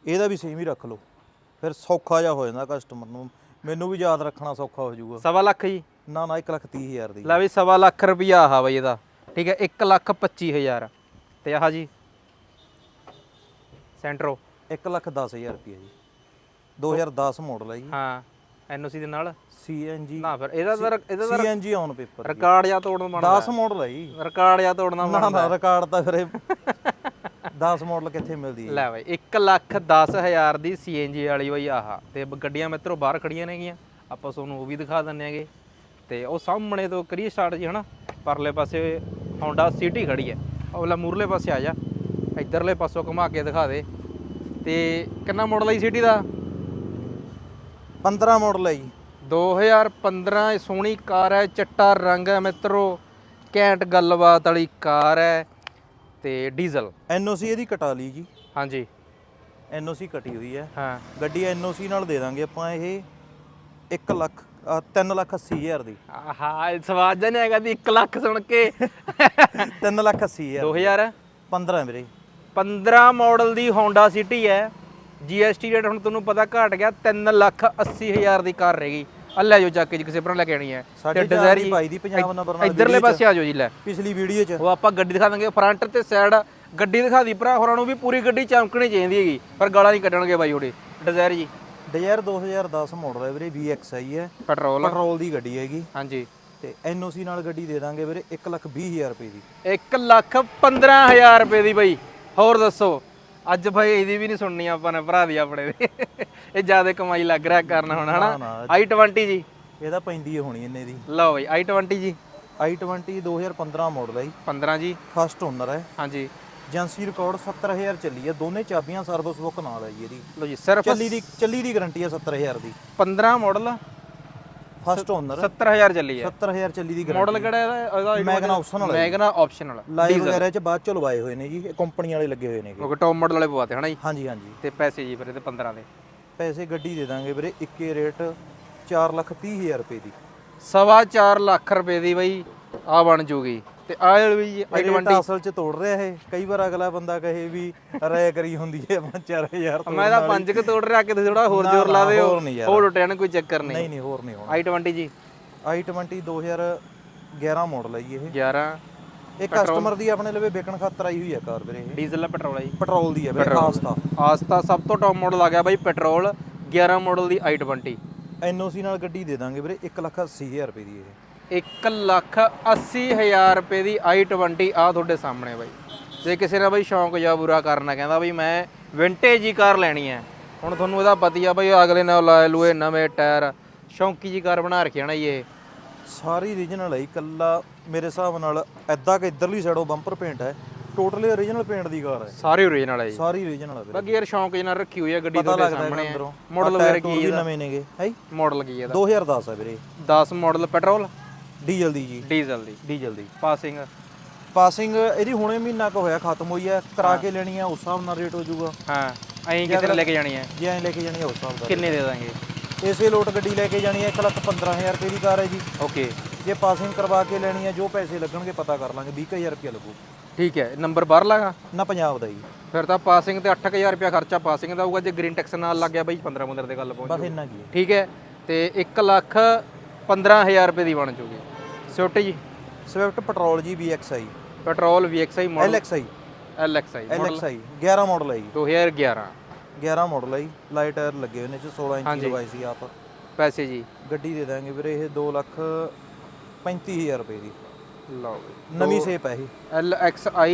ਇਹਦਾ ਵੀ ਸੇਮ ਹੀ ਰੱਖ ਲਓ। ਫਿਰ ਸੌਖਾ ਜਿਹਾ ਹੋ ਜਾਂਦਾ ਕਸਟਮਰ ਨੂੰ। ਮੈਨੂੰ ਵੀ ਯਾਦ ਰੱਖਣਾ ਸੌਖਾ ਹੋ ਜਾਊਗਾ। ਸਵਾ ਲੱਖ ਜੀ? ਨਾ ਨਾ 1 ਲੱਖ 30000 ਦੀ। ਲੈ ਵੀ ਸਵਾ ਲੱਖ ਰੁਪਿਆ ਆਹ ਬਈ ਇਹਦਾ। ਠੀਕ ਹੈ 1 ਲੱਖ 25000 ਤੇ ਆਹ ਜੀ ਸੈਂਟਰੋ। 1 ਲੱਖ 10000 ਰੁਪਏ ਜੀ। 2010 ਮਾਡਲ ਹੈ ਜੀ। ਹਾਂ ਐਨਓਸੀ ਦੇ ਨਾਲ। CNG ਨਾ ਫਿਰ ਇਹਦਾ ਤਾਂ ਇਹਦਾ ਤਾਂ CNG ਔਨ ਪੇਪਰ ਰਿਕਾਰਡ ਜਾਂ। ਤੋੜਨ ਬਣਦਾ। 10 ਮਾਡਲ ਹੈ ਜੀ। ਰਿਕਾਰਡ ਜਾਂ ਤੋੜਨਾ ਨਾ ਬਣਦਾ। ਨਾ ਰਿਕਾਰਡ ਤਾਂ ਫਿਰ 10 ਮਾਡਲ ਕਿੱਥੇ ਮਿਲਦੀ ਹੈ ਲੈ ਬਈ 1 ਲੱਖ 10000 ਦੀ ਸੀਐਨਜੀ ਵਾਲੀ ਬਈ ਆਹ। ਤੇ ਗੱਡੀਆਂ ਮਿੱਤਰੋ ਬਾਹਰ ਖੜੀਆਂ ਨੇਗੀਆਂ। ਆਪਾਂ ਤੁਹਾਨੂੰ ਉਹ ਵੀ ਦਿਖਾ ਦਿੰਨੇ ਆਗੇ। ਤੇ ਉਹ ਸਾਹਮਣੇ ਤੋਂ ਕਰੀ ਸਟਾਰਟ ਜੀ ਹਨਾ ਪਰਲੇ ਪਾਸੇ Honda ਸਿਟੀ ਖੜੀ ਹੈ। ਉਹਲਾ ਮੂਰਲੇ ਪਾਸੇ ਆ ਜਾ ਇਧਰਲੇ ਪਾਸੋਂ ਘੁਮਾ ਕੇ ਦਿਖਾ ਦੇ। ਤੇ ਕਿੰਨਾ ਮਾਡਲ ਹੈ ਸਿਟੀ ਦਾ? 15 ਮਾਡਲ ਹੈ ਜੀ। 2015 ਇਹ ਸੋਹਣੀ ਕਾਰ ਹੈ ਚਿੱਟਾ ਰੰਗ ਹੈ ਮਿੱਤਰੋ। ਘੈਂਟ ਗੱਲਬਾਤ ਵਾਲੀ ਕਾਰ ਹੈ ਤੇ ਡੀਜ਼ਲ। ਐਨਓਸੀ ਇਹਦੀ ਕਟਾ ਲਈ ਜੀ। ਹਾਂਜੀ। ਐਨਓਸੀ ਕਟੀ ਹੋਈ ਹੈ। ਹਾਂ। ਗੱਡੀ ਐਨਓਸੀ ਨਾਲ ਦੇ ਦਾਂਗੇ ਆਪਾਂ ਇਹ 1 ਲੱਖ 3 ਲੱਖ 80 ਹਜ਼ਾਰ ਦੀ। ਆਹਾ ਇਹ ਸਵਾਦ ਜਿਹਾ ਨਹੀਂ ਹੈਗਾ ਦੀ 1 ਲੱਖ ਸੁਣ ਕੇ। 3 ਲੱਖ 80 ਹਜ਼ਾਰ 2000 15 ਵੀਰੇ। 15 ਮਾਡਲ ਦੀ Honda City ਹੈ। GST ਰੇਟ ਹੁਣ ਤੁਹਾਨੂੰ ਪਤਾ ਘਟ ਗਿਆ 3 ਲੱਖ 80 ਹਜ਼ਾਰ ਦੀ ਕਾਰ ਰਹਿ ਗਈ ਆ ਲੈ ਜਾਓ ਚੱਕ ਕੇ ਜੀ ਕਿਸੇ ਲੈ ਕੇ ਆਣੀ ਹੈ। ਸਾਢੇ ਚਾਰ Desire ਦੀ ਜੀ, ਪਾਈ ਦੀ ਪੰਜਾਬ ਨੰਬਰ ਨਾਲ ਇੱਧਰਲੇ। ਪਾਸੇ ਆ ਜਾਓ ਜੀ ਲੈ। ਪਿਛਲੀ ਵੀਡੀਓ 'ਚ। ਉਹ ਆਪਾਂ ਗੱਡੀ ਦਿਖਾ ਦਾਂਗੇ ਫਰੰਟ ਤੇ ਸਾਈਡ ਗੱਡੀ ਦਿਖਾ ਦੀ ਭਰਾ ਹੋਰਾਂ ਨੂੰ ਵੀ ਪੂਰੀ ਗੱਡੀ ਚਮਕਣੀ ਚਾਹੀਦੀ ਹੈਗੀ। ਪਰ ਗਾਲਾਂ ਨਹੀਂ ਕੱਢਣਗੇ ਬਾਈ ਉਹਦੇ। ਡਿਜ਼ਾਇਰ ਜੀ। ਡਿਜ਼ਾਇਰ 2010 ਮਾਡਲ ਹੈ ਵੀਰੇ VXI ਹੈ। ਪੈਟਰੋਲ ਪੈਟਰੋਲ ਦੀ ਗੱਡੀ ਹੈਗੀ। ਹਾਂਜੀ। ਤੇ ਐਨਓਸੀ ਨਾਲ ਗੱਡੀ ਦੇ ਦਾਂਗੇ ਵੀਰੇ 1 ਲੱਖ 20 ਹਜ਼ਾਰ ਰੁਪਏ ਦੀ। 1 ਲੱਖ 15000 ਰੁਪਏ ਦੀ ਬਾਈ। ਹੋਰ ਦੱਸੋ ਅੱਜ ਭਾਈ ਇਹਦੀ ਵੀ ਨਹੀਂ ਸੁਣਨੀ ਆਪਾਂ ਨੇ ਭਰਾ ਦੀ ਆਪਣੇ ਦੀ। ਇਹ ਜ਼ਿਆਦਾ ਕਮਾਈ ਲੱਗ ਰਿਹਾ ਕਰਨ ਹੁਣ ਹਨਾ? ਨਾ। i20 ਜੀ। ਇਹਦਾ ਪੈਂਦੀ ਹੋਣੀ ਇੰਨੇ ਦੀ। ਲਓ ਬਈ i20 ਜੀ। i20 2015 ਮਾਡਲ ਹੈ ਜੀ। 15 ਜੀ। ਫਸਟ ਓਨਰ ਹੈ। ਹਾਂਜੀ। ਏਜੰਸੀ ਰਿਕਾਰਡ 70000 ਚੱਲੀ ਹੈ ਦੋਨੇ ਚਾਬੀਆਂ ਸਰਵਿਸ ਬੁੱਕ ਨਾਲ ਜੀ ਇਹਦੀ। ਲਓ ਜੀ ਸਿਰਫ ਚੱਲੀ ਦੀ ਚੱਲੀ ਦੀ ਗਾਰੰਟੀ ਹੈ 70000 ਦੀ। 15 ਮਾਡਲ ਫਸਟ ਓਨਰ 70000 ਚੱਲੀ ਹੈ 70000 ਚੱਲੀ ਦੀ ਗਾਰੰਟੀ ਮਾਡਲ ਕਿਹੜਾ ਇਹਦਾ? ਇਹਦਾ ਮੈਗਨਾ ਆਪਸ਼ਨ ਵਾਲਾ ਮੈਗਨਾ ਆਪਸ਼ਨਲ ਲਾਈਵ ਵਗੈਰਾ ਚ ਬਾਅਦ ਚ ਲਵਾਏ ਹੋਏ ਨੇ ਜੀ ਇਹ ਕੰਪਨੀ ਵਾਲੇ ਲੱਗੇ ਹੋਏ ਨੇਗੇ ਕਿਉਂਕਿ ਟੌਪ ਮਾਡਲ ਵਾਲੇ ਪਵਾਤੇ ਹਨਾ ਜੀ? ਹਾਂਜੀ ਹਾਂਜੀ। ਤੇ ਪੈਸੇ ਜੀ ਫਿਰ ਇਹਦੇ 15 ਦੇ। ਪੈਸੇ ਗੱਡੀ ਦੇ ਦਾਂਗੇ ਵੀਰੇ ਇੱਕੇ ਰੇਟ 4 ਲੱਖ 30 ਹਜ਼ਾਰ ਰੁਪਏ ਦੀ। ਸਵਾ ਚਾਰ ਲੱਖ ਰੁਪਏ ਦੀ ਬਈ ਆ ਬਣ ਜੂਗੀ। ਤੇ ਆ ਵੀ ਜੀ ਇਹ ਰੇਟ ਅਸਲ ਚ ਤੋੜ ਰਿਹਾ ਇਹ। ਕਈ ਵਾਰ ਅਗਲਾ ਬੰਦਾ ਕਹੇ ਵੀ ਰਾਇ ਕਰੀ ਹੁੰਦੀ ਹੈ 4000 ਤੋਂ ਮੈਂ ਤਾਂ ਪੰਜ ਕ ਤੋੜ ਰਿਹਾ ਕਿਤੇ ਥੋੜਾ ਹੋਰ ਜ਼ੋਰ ਲਾ ਦਿਓ। ਹੋਰ ਟੁੱਟਿਆ ਨਾ ਕੋਈ ਚੱਕਰ ਨਹੀਂ। ਨਹੀਂ ਨਹੀਂ ਹੋਰ ਨਹੀਂ ਹੋਣਾ। i20 ਜੀ। i20 2011 ਮਾਡਲ ਹੈ ਜੀ ਇਹ। 11 ਇਹ ਕਸਟਮਰ ਦੀ ਆਪਣੇ ਲਵੇ ਵੇਚਣ ਖਾਤਰ ਆਈ ਹੋਈ ਹੈ ਕਾਰ ਵੀਰੇ ਇਹ। ਡੀਜ਼ਲ ਦਾ ਪੈਟਰੋਲ ਹੈ ਜੀ। ਪੈਟਰੋਲ ਦੀ ਹੈ ਵੀਰੇ ਆਸਤਾ ਆਸਤਾ ਸਭ ਤੋਂ ਟੌਪ ਮਾਡਲ ਆ ਗਿਆ ਬਾਈ ਪੈਟਰੋਲ 11 ਮਾਡਲ ਦੀ i20 ਐਨਓਸੀ ਨਾਲ ਗੱਡੀ ਦੇ ਦਾਂਗੇ ਵੀਰੇ 1 ਲੱਖ 80 ਹਜ਼ਾਰ ਰੁਪਏ ਦੀ ਇਹ। 1 ਲੱਖ 80 ਹਜ਼ਾਰ ਰੁਪਏ ਦੀ i20 ਆ ਤੁਹਾਡੇ ਸਾਹਮਣੇ ਬਾਈ। ਜੇ ਕਿਸੇ ਨੇ ਬਾਈ ਸ਼ੌਂਕ ਜਾਂ ਬੁਰਾ ਕਰਨਾ ਕਹਿੰਦਾ ਬਈ ਮੈਂ ਵਿੰਟੇਜ ਹੀ ਕਾਰ ਲੈਣੀ ਹੈ। ਹੁਣ ਤੁਹਾਨੂੰ ਇਹਦਾ ਪਤੀ ਆ ਬਈ ਅਗਲੇ ਨਾਲ ਲਾਏ ਲੂਏ ਨਵੇਂ ਟਾਇਰ ਸ਼ੌਂਕੀ ਜੀ ਕਾਰ ਬਣਾ ਰੱਖਿਆ ਨਾ ਇਹ। ਸਾਰੀ ਰੀਜਨਲ ਹੈ ਇਕੱਲਾ ਮੇਰੇ ਹਿਸਾਬ ਨਾਲ ਐਦਾਂ ਕਿ ਇਧਰਲੀ ਸਾਈਡੋਂ ਬੰਪਰ ਪੇਂਟ ਹੈ ਟੋਟਲੀ ਓਰੀਜਨਲ ਪੇਂਟ ਦੀ ਕਾਰ ਹੈ। ਸਾਰੇ ਓਰੀਜਨਲ ਹੈ ਜੀ। ਸਾਰੀ ਰੀਜਨਲ ਹੈ ਬਾਕੀ ਯਾਰ ਸ਼ੌਂਕ ਜੀ ਨਾਲ ਰੱਖੀ ਹੋਈ ਹੈ ਗੱਡੀ ਤੁਹਾਡੇ ਸਾਹਮਣੇ ਹੈ ਮਾਡਲ ਵਗੈਰਾ ਕੀ ਇਹਦਾ? ਨਵੇਂ ਨੇਗੇ ਹੈ ਮਾਡਲ ਕੀ ਇਹਦਾ? 2010 ਹੈ ਵੀਰੇ। 10 ਮਾਡਲ ਪੈਟਰੋਲ ਡੀਜ਼ਲ ਦੀ ਜੀ। ਡੀਜ਼ਲ ਦੀ। ਡੀਜ਼ਲ ਦੀ। ਪਾਸਿੰਗ। ਪਾਸਿੰਗ ਇਹਦੀ ਹੁਣੇ ਮਹੀਨਾ ਕੁ ਹੋਇਆ ਖਤਮ ਹੋਈ ਹੈ ਕਰਾ ਕੇ ਲੈਣੀ ਹੈ ਉਸ ਹਿਸਾਬ ਨਾਲ ਰੇਟ ਹੋ ਜਾਊਗਾ। ਹਾਂ ਐਂ ਕਿਤੇ ਲੈ ਕੇ ਜਾਣੀ ਹੈ? ਜੇ ਐਂ ਲੈ ਕੇ ਜਾਣੀ ਹੈ ਉਸ ਹਿਸਾਬ ਦਾ ਕਿੰਨੇ ਦੇ ਦਾਂਗੇ? ਇਸੇ ਲੋਟ ਗੱਡੀ ਲੈ ਕੇ ਜਾਣੀ ਹੈ 1 ਲੱਖ 15000 ਰੁਪਏ ਦੀ ਕਾਰ ਹੈ ਜੀ। ਓਕੇ। ਜੇ ਪਾਸਿੰਗ ਕਰਵਾ ਕੇ ਲੈਣੀ ਹੈ ਜੋ ਪੈਸੇ ਲੱਗਣਗੇ ਪਤਾ ਕਰ ਲਾਂਗੇ 20000 ਰੁਪਏ ਲੱਗੂ। ਠੀਕ ਹੈ ਨੰਬਰ ਬਾਹਰ ਲਾਗਾ ਨਾ ਪੰਜਾਬ ਦਾ ਜੀ। ਫਿਰ ਤਾਂ ਪਾਸਿੰਗ ਤੇ 8000 ਰੁਪਿਆ ਖਰਚਾ ਪਾਸਿੰਗ ਦਾ ਆਊਗਾ ਜੇ ਗ੍ਰੀਨ ਟੈਕਸ ਨਾਲ ਲੱਗ ਗਿਆ ਬਾਈ 15 15 ਦੇ ਗੱਲ ਪਹੁੰਚ ਬਸ। ਇੰਨਾ ਕੀ ਠੀਕ ਹੈ ਤੇ 1 ਲੱਖ 15000 ਰੁਪਏ ਦੀ ਬਣ ਜੂਗੀ ਸਵਿਫਟ ਜੀ? ਸਵਿਫਟ ਪੈਟਰੋਲ ਜੀ VXI petrol VXI model LXI LXI LXI 11 model ਹੈ ਜੀ। 2011 11 ਮਾਡਲ ਹੈ ਜੀ ਲਾਈਟ ਟਾਇਰ ਲੱਗੇ ਹੋਏ ਨੇ ਚ 16 ਇੰਚ ਲਵਾਈ ਸੀ ਆਪ। ਪੈਸੇ ਜੀ। ਗੱਡੀ ਦੇ ਦਾਂਗੇ ਵੀਰੇ ਇਹ 2 ਲੱਖ 35000 ਰੁਪਏ ਦੀ। ਲਓ ਨਵੀਂ ਸੇਪ ਹੈ ਇਹ। LXI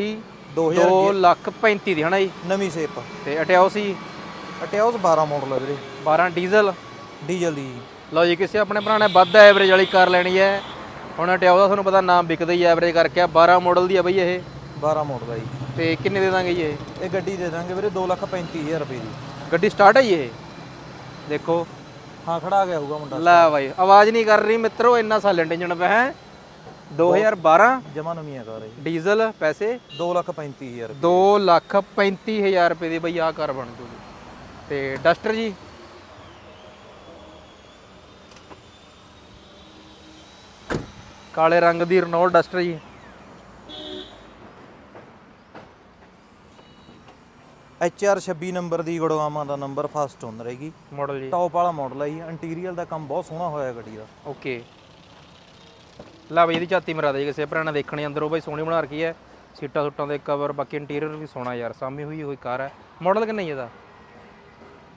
2000 2 ਲੱਖ 35 ਦੀ ਹਨਾ ਜੀ? ਨਵੀਂ ਸੇਪ ਤੇ ਅਟਿਆਓਸੀ ਅਟਿਆਉਸ 12 ਮਾਡਲ ਹੈ ਵੀਰੇ। 12 ਡੀਜ਼ਲ? ਡੀਜ਼ਲ ਦੀ ਲਓ ਜੀ ਕਿਸੇ ਆਪਣੇ ਭਰਾ ਨੇ ਵੱਧ ਐਵਰੇਜ ਵਾਲੀ ਕਾਰ ਲੈਣੀ ਹੈ। ਹੁਣ ਅਟਿਆਓ ਦਾ ਤੁਹਾਨੂੰ ਪਤਾ ਨਾਮ ਵਿਕਦਾ ਹੀ ਐਵਰੇਜ ਕਰਕੇ ਆ 12 ਮਾਡਲ ਦੀ ਆ ਬਈ ਇਹ। 12 ਮਾਡਲ ਹੈ ਜੀ। ਤੇ ਕਿੰਨੇ ਦੇ ਦਾਂਗੇ ਜੀ ਇਹ? ਇਹ ਗੱਡੀ ਦੇ ਦਾਂਗੇ ਵੀਰੇ 2 ਲੱਖ 35000 ਰੁਪਏ ਦੀ। ਗੱਡੀ ਸਟਾਰਟ ਹੈ ਜੀ ਇਹ? ਦੇਖੋ ਹਾਂ ਖੜਾ ਗਿਆ ਹੋਊਗਾ ਮੁੰਡਾ ਲੈ ਬਾਈ ਆਵਾਜ਼ ਨਹੀਂ ਕਰ ਰਹੀ ਮਿੱਤਰੋ ਇੰਨਾ ਸਾਇਲੈਂਟ ਇੰਜਣ ਪਿਆ ਹੈ। 2012 ਜਮਾ ਨਵੀਂ ਹੈ ਕਾਰ ਇਹ ਡੀਜ਼ਲ ਪੈਸੇ? 2 ਲੱਖ 35000 ਰੁਪਏ 2 ਲੱਖ 35000 ਰੁਪਏ ਦੀ ਬਈ ਆ ਕਾਰ ਬਣ ਜੂਗੀ। ਤੇ ਡਸਟਰ ਜੀ? ਕਾਲੇ ਰੰਗ ਦੀ ਰਨੋਲ ਡਸਟਰ ਜੀ। HR 26 ਨੰਬਰ ਦੀ ਗੜਵਾਮਾ ਦਾ ਨੰਬਰ ਫਸਟ ਓਨਰ ਹੈਗੀ। ਮਾਡਲ ਜੀ। ਟੌਪ ਵਾਲਾ ਮਾਡਲ ਹੈ ਜੀ। ਇੰਟੀਰੀਅਰ ਦਾ ਕੰਮ ਬਹੁਤ ਸੋਹਣਾ ਹੋਇਆ ਗੱਡੀ ਦਾ। ਓਕੇ ਲਾ ਬਈ ਇਹਦੀ ਝਾਤੀ ਮਰਾ ਦੇ ਕਿਸੇ ਭਰਾ ਨੇ ਦੇਖਣੀ ਅੰਦਰੋਂ। ਬਈ ਸੋਹਣੀ ਬਣਾ ਰੱਖੀ ਹੈ ਸੀਟਾਂ ਸੁੱਟਾਂ ਦੇ ਕਵਰ ਬਾਕੀ ਇੰਟੀਰੀਅਰ ਵੀ ਸੋਹਣਾ ਯਾਰ। ਸਾਮੀ ਹੋਈ ਹੋਈ ਕਾਰ ਹੈ ਮਾਡਲ ਕਿੰਨਾ ਜੀ ਇਹਦਾ?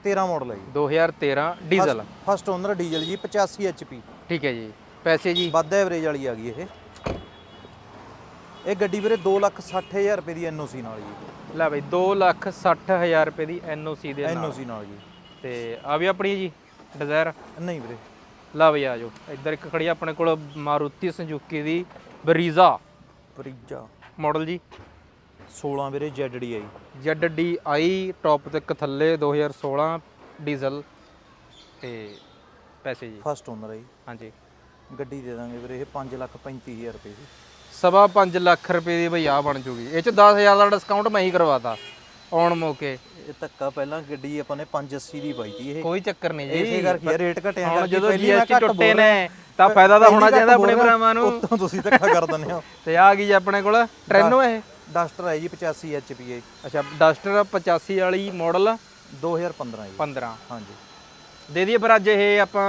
13 ਮਾਡਲ ਹੈ ਜੀ। 2013 ਡੀਜ਼ਲ ਫਸਟ ਓਨਰ ਡੀਜ਼ਲ ਜੀ 85 HP ਠੀਕ ਹੈ ਜੀ। ਪੈਸੇ ਜੀ। ਵੱਧ ਐਵਰੇਜ ਵਾਲੀ ਆ ਗਈ ਇਹ। ਇਹ ਗੱਡੀ ਵੀਰੇ 2 ਲੱਖ 60000 ਰੁਪਏ ਦੀ NOC ਨਾਲ ਜੀ। ਲੈ ਬਈ 2 ਲੱਖ 60000 ਰੁਪਏ ਦੀ ਐਨਓਸੀ ਦੇ ਨਾਲ। NOC ਨਾਲ ਜੀ। ਤੇ ਆ ਵੀ ਆਪਣੀ ਜੀ ਡਿਜ਼ਾਇਰ ਨਹੀਂ ਵੀਰੇ। ਲਾ ਬਈ ਆ ਜਾਓ। ਇੱਧਰ ਇੱਕ ਖੜੀ ਆ ਆਪਣੇ ਕੋਲ ਮਾਰੂਤੀ ਸੁਜ਼ੂਕੀ ਦੀ ਬਰੀਜ਼ਾ ਬਰੀਜਾ ਮਾਡਲ ਜੀ। 16 ਵੀਰੇ ZD ਹੈ ਜੀ ZDI ਟੌਪ ਤੇ ਇੱਕ ਥੱਲੇ 2016 ਡੀਜ਼ਲ ਤੇ ਪੈਸੇ ਜੀ। ਫਸਟ ਓਨਰ ਹੈ ਜੀ। ਹਾਂਜੀ। ਗੱਡੀ ਦੇ ਦਾਂਗੇ ਵੀਰੇ ਇਹ 5 ਲੱਖ 35000 ਰੁਪਏ ਦੀ। ਸਵਾ 5 ਲੱਖ ਰੁਪਏ ਦੀ ਬਈ ਆ ਬਣ ਜੂਗੀ। ਇਹ ਚ 10000 ਦਾ ਡਿਸਕਾਊਂਟ ਮੈਂ ਹੀ ਕਰਵਾਤਾ ਆਉਣ ਮੌਕੇ। ਇਹ ਧੱਕਾ ਪਹਿਲਾਂ ਗੱਡੀ ਆਪਾਂ ਨੇ 580 ਦੀ ਪਾਈ ਤੀ ਇਹ। ਕੋਈ ਚੱਕਰ ਨਹੀਂ ਜੀ। ਇਸੇ ਕਰਕੇ ਰੇਟ ਘਟਿਆ ਹੁਣ ਜਦੋਂ ਘੱਟ ਟੁੱਟੇ ਨੇ। ਤਾਂ ਫਾਇਦਾ ਤਾਂ ਹੋਣਾ ਚਾਹੀਦਾ ਆਪਣੇ ਭਰਾਵਾਂ ਨੂੰ। ਉੱਤੋਂ ਤੁਸੀਂ ਧੱਕਾ ਕਰ ਦਿੰਦੇ ਹੋ। ਤੇ ਆ ਗਈ ਜੀ ਆਪਣੇ ਕੋਲ ਟ੍ਰੈਨੋ ਇਹ। ਡਸਟਰ ਹੈ ਜੀ 85 HP ਹੈ ਅੱਛਾ ਡਸਟਰ 85 ਵਾਲੀ ਮਾਡਲ 2015 ਜੀ। 15 ਹਾਂਜੀ। ਦੇ ਦਈਏ ਪਰ ਅੱਜ ਇਹ ਆਪਾਂ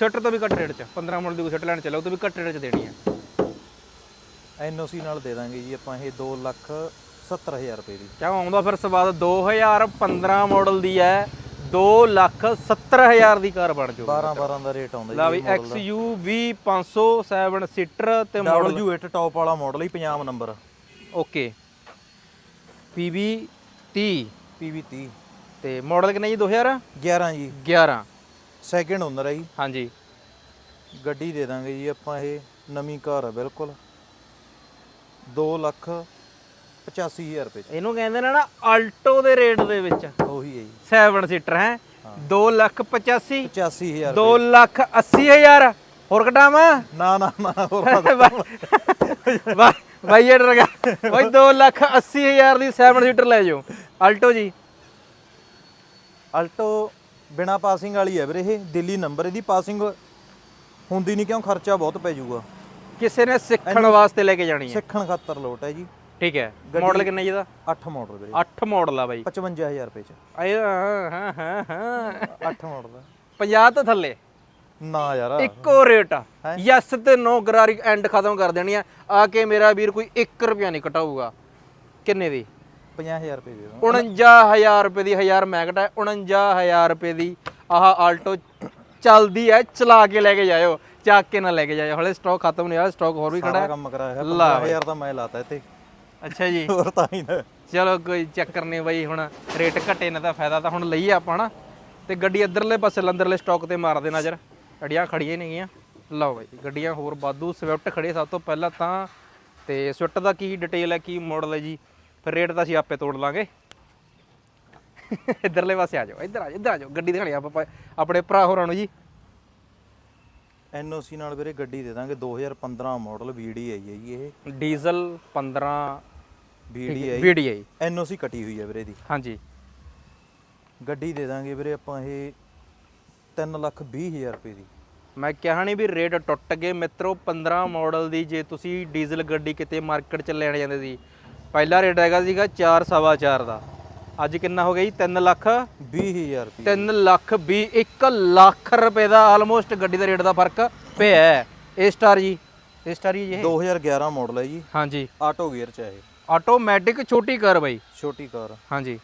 ਸਿੱਟ ਤੋਂ ਵੀ ਘੱਟ ਰੇਟ 'ਚ 15 ਮਾਡਲ ਦੀ ਕੋਈ ਸਿੱਟ ਲੈਣ ਚੱਲੋ ਉਹ ਤੋਂ ਵੀ ਘੱਟ ਰੇਟ 'ਚ ਦੇਣੀ ਹੈ। NOC ਨਾਲ ਦੇ ਦਾਂਗੇ ਜੀ ਆਪਾਂ ਇਹ 2 ਲੱਖ 70000 ਰੁਪਏ ਦੀ। ਕਿਉਂ ਆਉਂਦਾ ਫਿਰ ਸਵਾਦ 2015 ਮਾਡਲ ਦੀ ਹੈ 2 ਲੱਖ 70 ਹਜ਼ਾਰ ਦੀ ਕਾਰ ਬਣ ਜਾਊ 12 12 ਦਾ ਰੇਟ ਆਉਂਦਾ ਲਾ ਜੀ ਵੀ XUV 500 7 ਸੀਟਰ ਤੇ ਮਾਡਲ W8 ਟੌਪ ਵਾਲਾ ਮਾਡਲ ਹੀ Punjab number. Okay. PB 30 PV 30 ਤੇ ਮਾਡਲ ਕਿੰਨਾ ਜੀ 2011 11 ਜੀ। 11 ਸੈਕਿੰਡ ਓਨਰ ਹੈ ਜੀ। ਹਾਂਜੀ। ਗੱਡੀ ਦੇ ਦਾਂਗੇ ਜੀ ਆਪਾਂ ਇਹ ਨਵੀਂ ਕਾਰ ਹੈ ਬਿਲਕੁਲ। 2 ਲੱਖ 85000 ਰੁਪਏ ਚ। ਇਹਨੂੰ ਕਹਿੰਦੇ ਨੇ ਨਾ ਆਲਟੋ ਦੇ ਰੇਟ ਦੇ ਵਿੱਚ। ਉਹੀ ਹੈ ਜੀ। 7 ਸੀਟਰ ਹੈ। 2 ਲੱਖ 85 85000 2 ਲੱਖ 80 ਹਜ਼ਾਰ। ਹੋਰ ਘਟਾਵਾਂ? ਨਾ ਨਾ ਨਾ ਹੋਰ ਭਾਈ ਇਹ ਡਰ ਗਿਆ ਭਾਈ 2 ਲੱਖ 80 ਹਜ਼ਾਰ ਦੀ 7 ਸੀਟਰ ਲੈ ਜਾਓ। ਆਲਟੋ ਜੀ। ਅਲਟੋ ਬਿਨਾ ਪਾਸਿੰਗ ਵਾਲੀ ਹੈ ਵੀਰੇ ਇਹ ਦਿੱਲੀ ਨੰਬਰ ਇਹਦੀ ਪਾਸਿੰਗ ਹੁੰਦੀ ਨਹੀਂ ਕਿਉਂ ਖਰਚਾ ਬਹੁਤ ਪੈ ਜਾਊਗਾ। ਕਿਸੇ ਨੇ ਸਿੱਖਣ ਵਾਸਤੇ ਲੈ ਕੇ ਜਾਣੀ ਹੈ। ਸਿੱਖਣ ਖਾਤਰ ਲੋਟ ਹੈ ਜੀ। ਠੀਕ ਹੈ। ਮਾਡਲ ਕਿੰਨਾ ਜੀ ਇਹਦਾ? 8 ਮਾਡਲ ਵੀਰੇ 8 ਮਾਡਲ ਆ ਬਾਈ। 55000 ਰੁਪਏ ਚ। ਆਏ ਹਾਂ ਹਾਂ ਹਾਂ ਹਾਂ। 8 ਮਾਡਲ 50 ਤੋਂ ਥੱਲੇ। ਨਾ ਯਾਰ। ਇੱਕੋ ਰੇਟ ਆ। ਯੈਸ ਤੇ ਨੋ ਗਰਾਰੀ ਐਂਡ ਖਤਮ ਕਰ ਦੇਣੀ ਆ। ਆ ਕੇ ਮੇਰਾ ਵੀਰ ਕੋਈ 1 ਰੁਪਿਆ ਨਹੀਂ ਕਟਾਊਗਾ ਕਿੰਨੇ ਦੀ? 50000 ਰੁਪਏ ਦੇ ਦੋ 49000 ਰੁਪਏ ਦੀ 1000 ਮੈਗਟ ਹੈ 49000 ਰੁਪਏ ਦੀ ਆਹ ਆਲਟੋ ਚੱਲਦੀ ਹੈ ਚਲਾ ਕੇ ਲੈ ਕੇ ਜਾਇਓ ਚੱਕ ਕੇ ਨਾ ਲੈ ਕੇ ਜਾਇਓ। ਹਲੇ ਸਟਾਕ ਖਤਮ ਨਹੀਂ ਹੋਇਆ ਸਟਾਕ ਹੋਰ ਵੀ ਖੜਾ ਸਾਰਾ ਹੈ ਕੰਮ ਕਰਾਇਆ ਹੈ ਲਾ 15000 ਤਾਂ ਮੈਂ ਲਾਤਾ ਇੱਥੇ। ਅੱਛਾ ਜੀ। ਹੋਰ ਤਾਂ ਹੀ ਨਾ ਚਲੋ ਕੋਈ ਚੱਕਰ ਨਹੀਂ ਬਾਈ ਹੁਣ ਰੇਟ ਘਟੇ ਨਾ ਤਾਂ ਫਾਇਦਾ ਤਾਂ ਹੁਣ ਲਈਏ ਆਪਾਂ ਨਾ। ਤੇ ਗੱਡੀ ਇੱਧਰਲੇ ਪਾਸੇ ਲੰਦਰਲੇ ਸਟਾਕ ਤੇ ਮਾਰ ਦੇ ਨਜ਼ਰ। ਅੜੀਆਂ ਖੜੀਆਂ ਨੇਗੀਆਂ ਲਓ ਬਾਈ ਗੱਡੀਆਂ ਹੋਰ ਬਾਦੂ ਸਵਿਫਟ ਖੜੇ ਸਭ ਤੋਂ ਪਹਿਲਾਂ ਤਾਂ। ਤੇ ਸਵਿਫਟ ਦਾ ਕੀ ਡਿਟੇਲ ਹੈ ਕੀ ਮਾਡਲ ਹੈ ਜੀ? ਫਿਰ ਰੇਟ ਤਾਂ ਅਸੀਂ ਆਪੇ ਤੋੜ ਲਾਂਗੇ। ਇੱਧਰਲੇ ਪਾਸੇ ਆ ਜਾਓ ਇੱਧਰ ਆ ਜਾਓ ਇੱਧਰ ਆ ਜਾਓ ਗੱਡੀ ਦਿਖਾਣੀ ਆਪਾਂ ਆਪਣੇ ਭਰਾ ਹੋਰਾਂ ਨੂੰ ਜੀ। ਐਨਓਸੀ ਨਾਲ ਵੀਰੇ ਗੱਡੀ ਦੇ ਦਾਂਗੇ 2015 ਮਾਡਲ ਵੀਡੀ ਆਈ ਹੈ ਜੀ ਇਹ। Diesel 15 V D I VDI NOC ਕੱਟੀ ਹੋਈ ਹੈ ਵੀਰੇ ਦੀ ਹਾਂਜੀ। ਗੱਡੀ ਦੇ ਦਾਂਗੇ ਵੀਰੇ ਆਪਾਂ ਇਹ 3 ਲੱਖ 20000 ਰੁਪਏ ਦੀ। ਮੈਂ ਕਿਹਾ ਨਹੀਂ ਵੀ ਰੇਟ ਟੁੱਟ ਗਏ ਮਿੱਤਰੋ 15 ਮਾਡਲ ਦੀ ਜੇ ਤੁਸੀਂ ਡੀਜ਼ਲ ਗੱਡੀ ਕਿਤੇ ਮਾਰਕੀਟ 'ਚ ਲੈਣ ਜਾਂਦੇ ਸੀ ਪਹਿਲਾ ਰੇਟ ਹੈਗਾ ਸੀਗਾ 4 ਸਵਾ 4 ਦਾ। ਅੱਜ ਕਿੰਨਾ ਹੋ ਗਿਆ ਜੀ? 3 ਲੱਖ 20000 ਰੁਪਏ। 3 ਲੱਖ 20 1 ਲੱਖ ਰੁਪਏ ਦਾ ਆਲਮੋਸਟ ਗੱਡੀ ਦਾ ਰੇਟ ਦਾ ਫ਼ਰਕ ਪਿਆ ਹੈ। ਇਹ ਸਟਾਰ ਜੀ। ਇਹ ਸਟਾਰ ਜੀ ਇਹ? 2011 ਮਾਡਲ ਹੈ ਜੀ। ਹਾਂਜੀ। ਆਟੋ ਗੀਅਰ ਚ ਹੈ ਇਹ। ਆਟੋਮੈਟਿਕ ਛੋਟੀ ਕਾਰ ਬਾਈ। ਛੋਟੀ ਕਾਰ ਹਾਂਜੀ।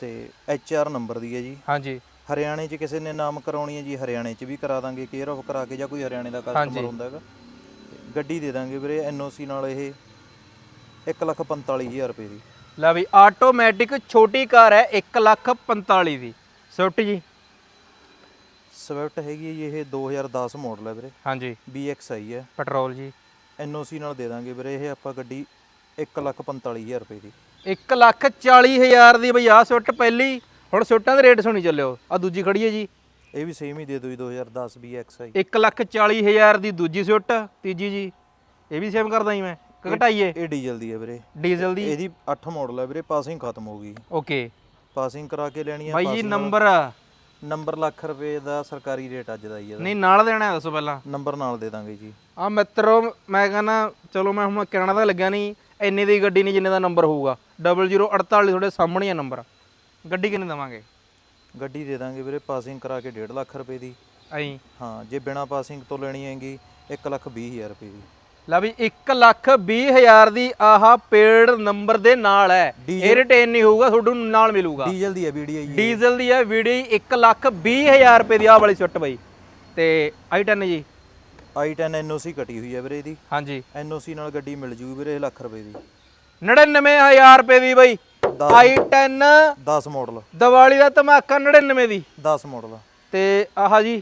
ਤੇ ਐਚਆਰ ਨੰਬਰ ਦੀ ਹੈ ਜੀ। ਹਾਂਜੀ। ਹਰਿਆਣੇ 'ਚ ਕਿਸੇ ਨੇ ਨਾਮ ਕਰਾਉਣੀ ਹੈ ਜੀ ਹਰਿਆਣੇ 'ਚ ਵੀ ਕਰਾ ਦਾਂਗੇ ਕੇਅਰ ਆਫ ਕਰਾ ਕੇ ਜਾਂ ਕੋਈ ਹਰਿਆਣੇ ਦਾ ਕਸਟਮਰ ਹੁੰਦਾ ਹੈਗਾ। ਗੱਡੀ ਦੇ ਦਾਂਗੇ ਵੀਰੇ ਐਨਓਸੀ ਨਾਲ ਇਹ 145000 ਰੁਪਏ ਦੀ। ਲੈ ਵੀ ਆਟੋਮੈਟਿਕ ਛੋਟੀ ਕਾਰ ਹੈ 1 ਲੱਖ 45 ਦੀ। ਸਵਿਫਟ ਜੀ? ਸਵਿਫਟ ਹੈਗੀ ਹੈ ਜੀ ਇਹ 2010 ਮਾਡਲ ਹੈ ਵੀਰੇ। ਹਾਂਜੀ। BXI ਹੈ। ਪੈਟਰੋਲ ਜੀ। ਐਨਓਸੀ ਨਾਲ ਦੇ ਦਾਂਗੇ ਵੀਰੇ ਇਹ ਆਪਾਂ ਗੱਡੀ 145000 ਰੁਪਏ ਦੀ। 1 ਲੱਖ 40 ਹਜ਼ਾਰ ਦੀ ਬਈ ਆ ਸਵਿਫਟ ਪਹਿਲੀ। ਹੁਣ ਸਵਿਫਟਾਂ ਦੇ ਰੇਟ ਸੁਣੀ ਚੱਲਿਓ ਆ ਦੂਜੀ ਖੜੀ ਹੈ ਜੀ। ਇਹ ਵੀ ਸੇਮ ਹੀ ਦੇ ਦਿਓ ਜੀ 2010 BXI 1 ਲੱਖ 40 ਹਜ਼ਾਰ ਦੀ ਦੂਜੀ ਸਵਿਫਟ ਤੀਜੀ ਜੀ। ਇਹ ਵੀ ਸੇਮ ਕਰਦਾ ਹੀ ਮੈਂ। ਕਿ ਘਟਾਈਏ? ਇਹ ਡੀਜ਼ਲ ਦੀ ਹੈ ਵੀਰੇ। ਡੀਜ਼ਲ ਦੀ? ਇਹਦੀ 8 ਮਾਡਲ ਹੈ ਵੀਰੇ ਪਾਸਿੰਗ ਖਤਮ ਹੋ ਗਈ। ਓਕੇ। ਪਾਸਿੰਗ ਕਰਾ ਕੇ ਲੈਣੀ ਹੈ ਬਾਈ ਜੀ ਨੰਬਰ ਨੰਬਰ ਲੱਖ ਰੁਪਏ ਦਾ ਸਰਕਾਰੀ ਰੇਟ ਅੱਜ ਦਾ ਹੀ ਇਹਦਾ। ਨਹੀਂ ਨਾਲ ਦੇਣਾ ਹੈ ਦੱਸੋ ਪਹਿਲਾਂ। ਨੰਬਰ ਨਾਲ ਦੇ ਦਾਂਗੇ ਜੀ। ਆ ਮਿੱਤਰੋ ਮੈਂ ਕਹਿੰਦਾ ਚਲੋ ਮੈਂ ਹੁਣ ਕਹਿਣਾ ਤਾਂ ਲੱਗਿਆ ਨਹੀਂ ਇੰਨੇ ਦੀ ਗੱਡੀ ਨਹੀਂ ਜਿੰਨੇ ਦਾ ਨੰਬਰ ਹੋਊਗਾ। 0048 ਤੁਹਾਡੇ ਸਾਹਮਣੇ ਆ ਨੰਬਰ ਗੱਡੀ ਕਿੰਨੇ ਦਵਾਂਗੇ? ਗੱਡੀ ਦੇ ਦਾਂਗੇ ਵੀਰੇ ਪਾਸਿੰਗ ਕਰਾ ਕੇ 1.5 ਲੱਖ ਰੁਪਏ ਦੀ। ਐਂ। ਹਾਂ ਜੇ ਬਿਨਾ ਪਾਸਿੰਗ ਤੋਂ ਲੈਣੀ ਹੈਗੀ 1 ਲੱਖ 20 ਹਜ਼ਾਰ ਰੁਪਏ ਦੀ। ਲੈ ਵੀ 1 ਲੱਖ 20 ਹਜ਼ਾਰ ਦੀ ਆਹ ਪੇਡ ਨੰਬਰ ਦੇ ਨਾਲ ਹੈ। ਇਹ ਰਿਟੇਨ ਨਹੀਂ ਹੋਊਗਾ ਤੁਹਾਨੂੰ ਨਾਲ ਮਿਲੂਗਾ। ਡੀਜ਼ਲ ਦੀ ਹੈ ਵੀਡੀਆਈ ਡੀਜ਼ਲ ਦੀ ਹੈ ਵੀਡੀ 1 ਲੱਖ 20 ਹਜ਼ਾਰ ਰੁਪਏ ਦੀ ਆਹ ਵਾਲੀ ਸੁੱਟ ਬਈ। ਤੇ i10 ਜੀ। i10 ਐਨਓਸੀ ਕੱਟੀ ਹੋਈ ਹੈ ਵੀਰੇ ਇਹਦੀ। ਹਾਂਜੀ। ਐਨਓਸੀ ਨਾਲ ਗੱਡੀ ਮਿਲ ਜੂ ਵੀਰੇ ਲੱਖ ਰੁਪਏ ਦੀ। 99000 ਰੁਪਏ ਦੀ ਬਈ। i10 10 ਮਾਡਲ ਦੀਵਾਲੀ ਦਾ ਧਮਾਕਾ 99 ਦੀ। 10 ਮਾਡਲ ਤੇ ਆਹ ਜੀ।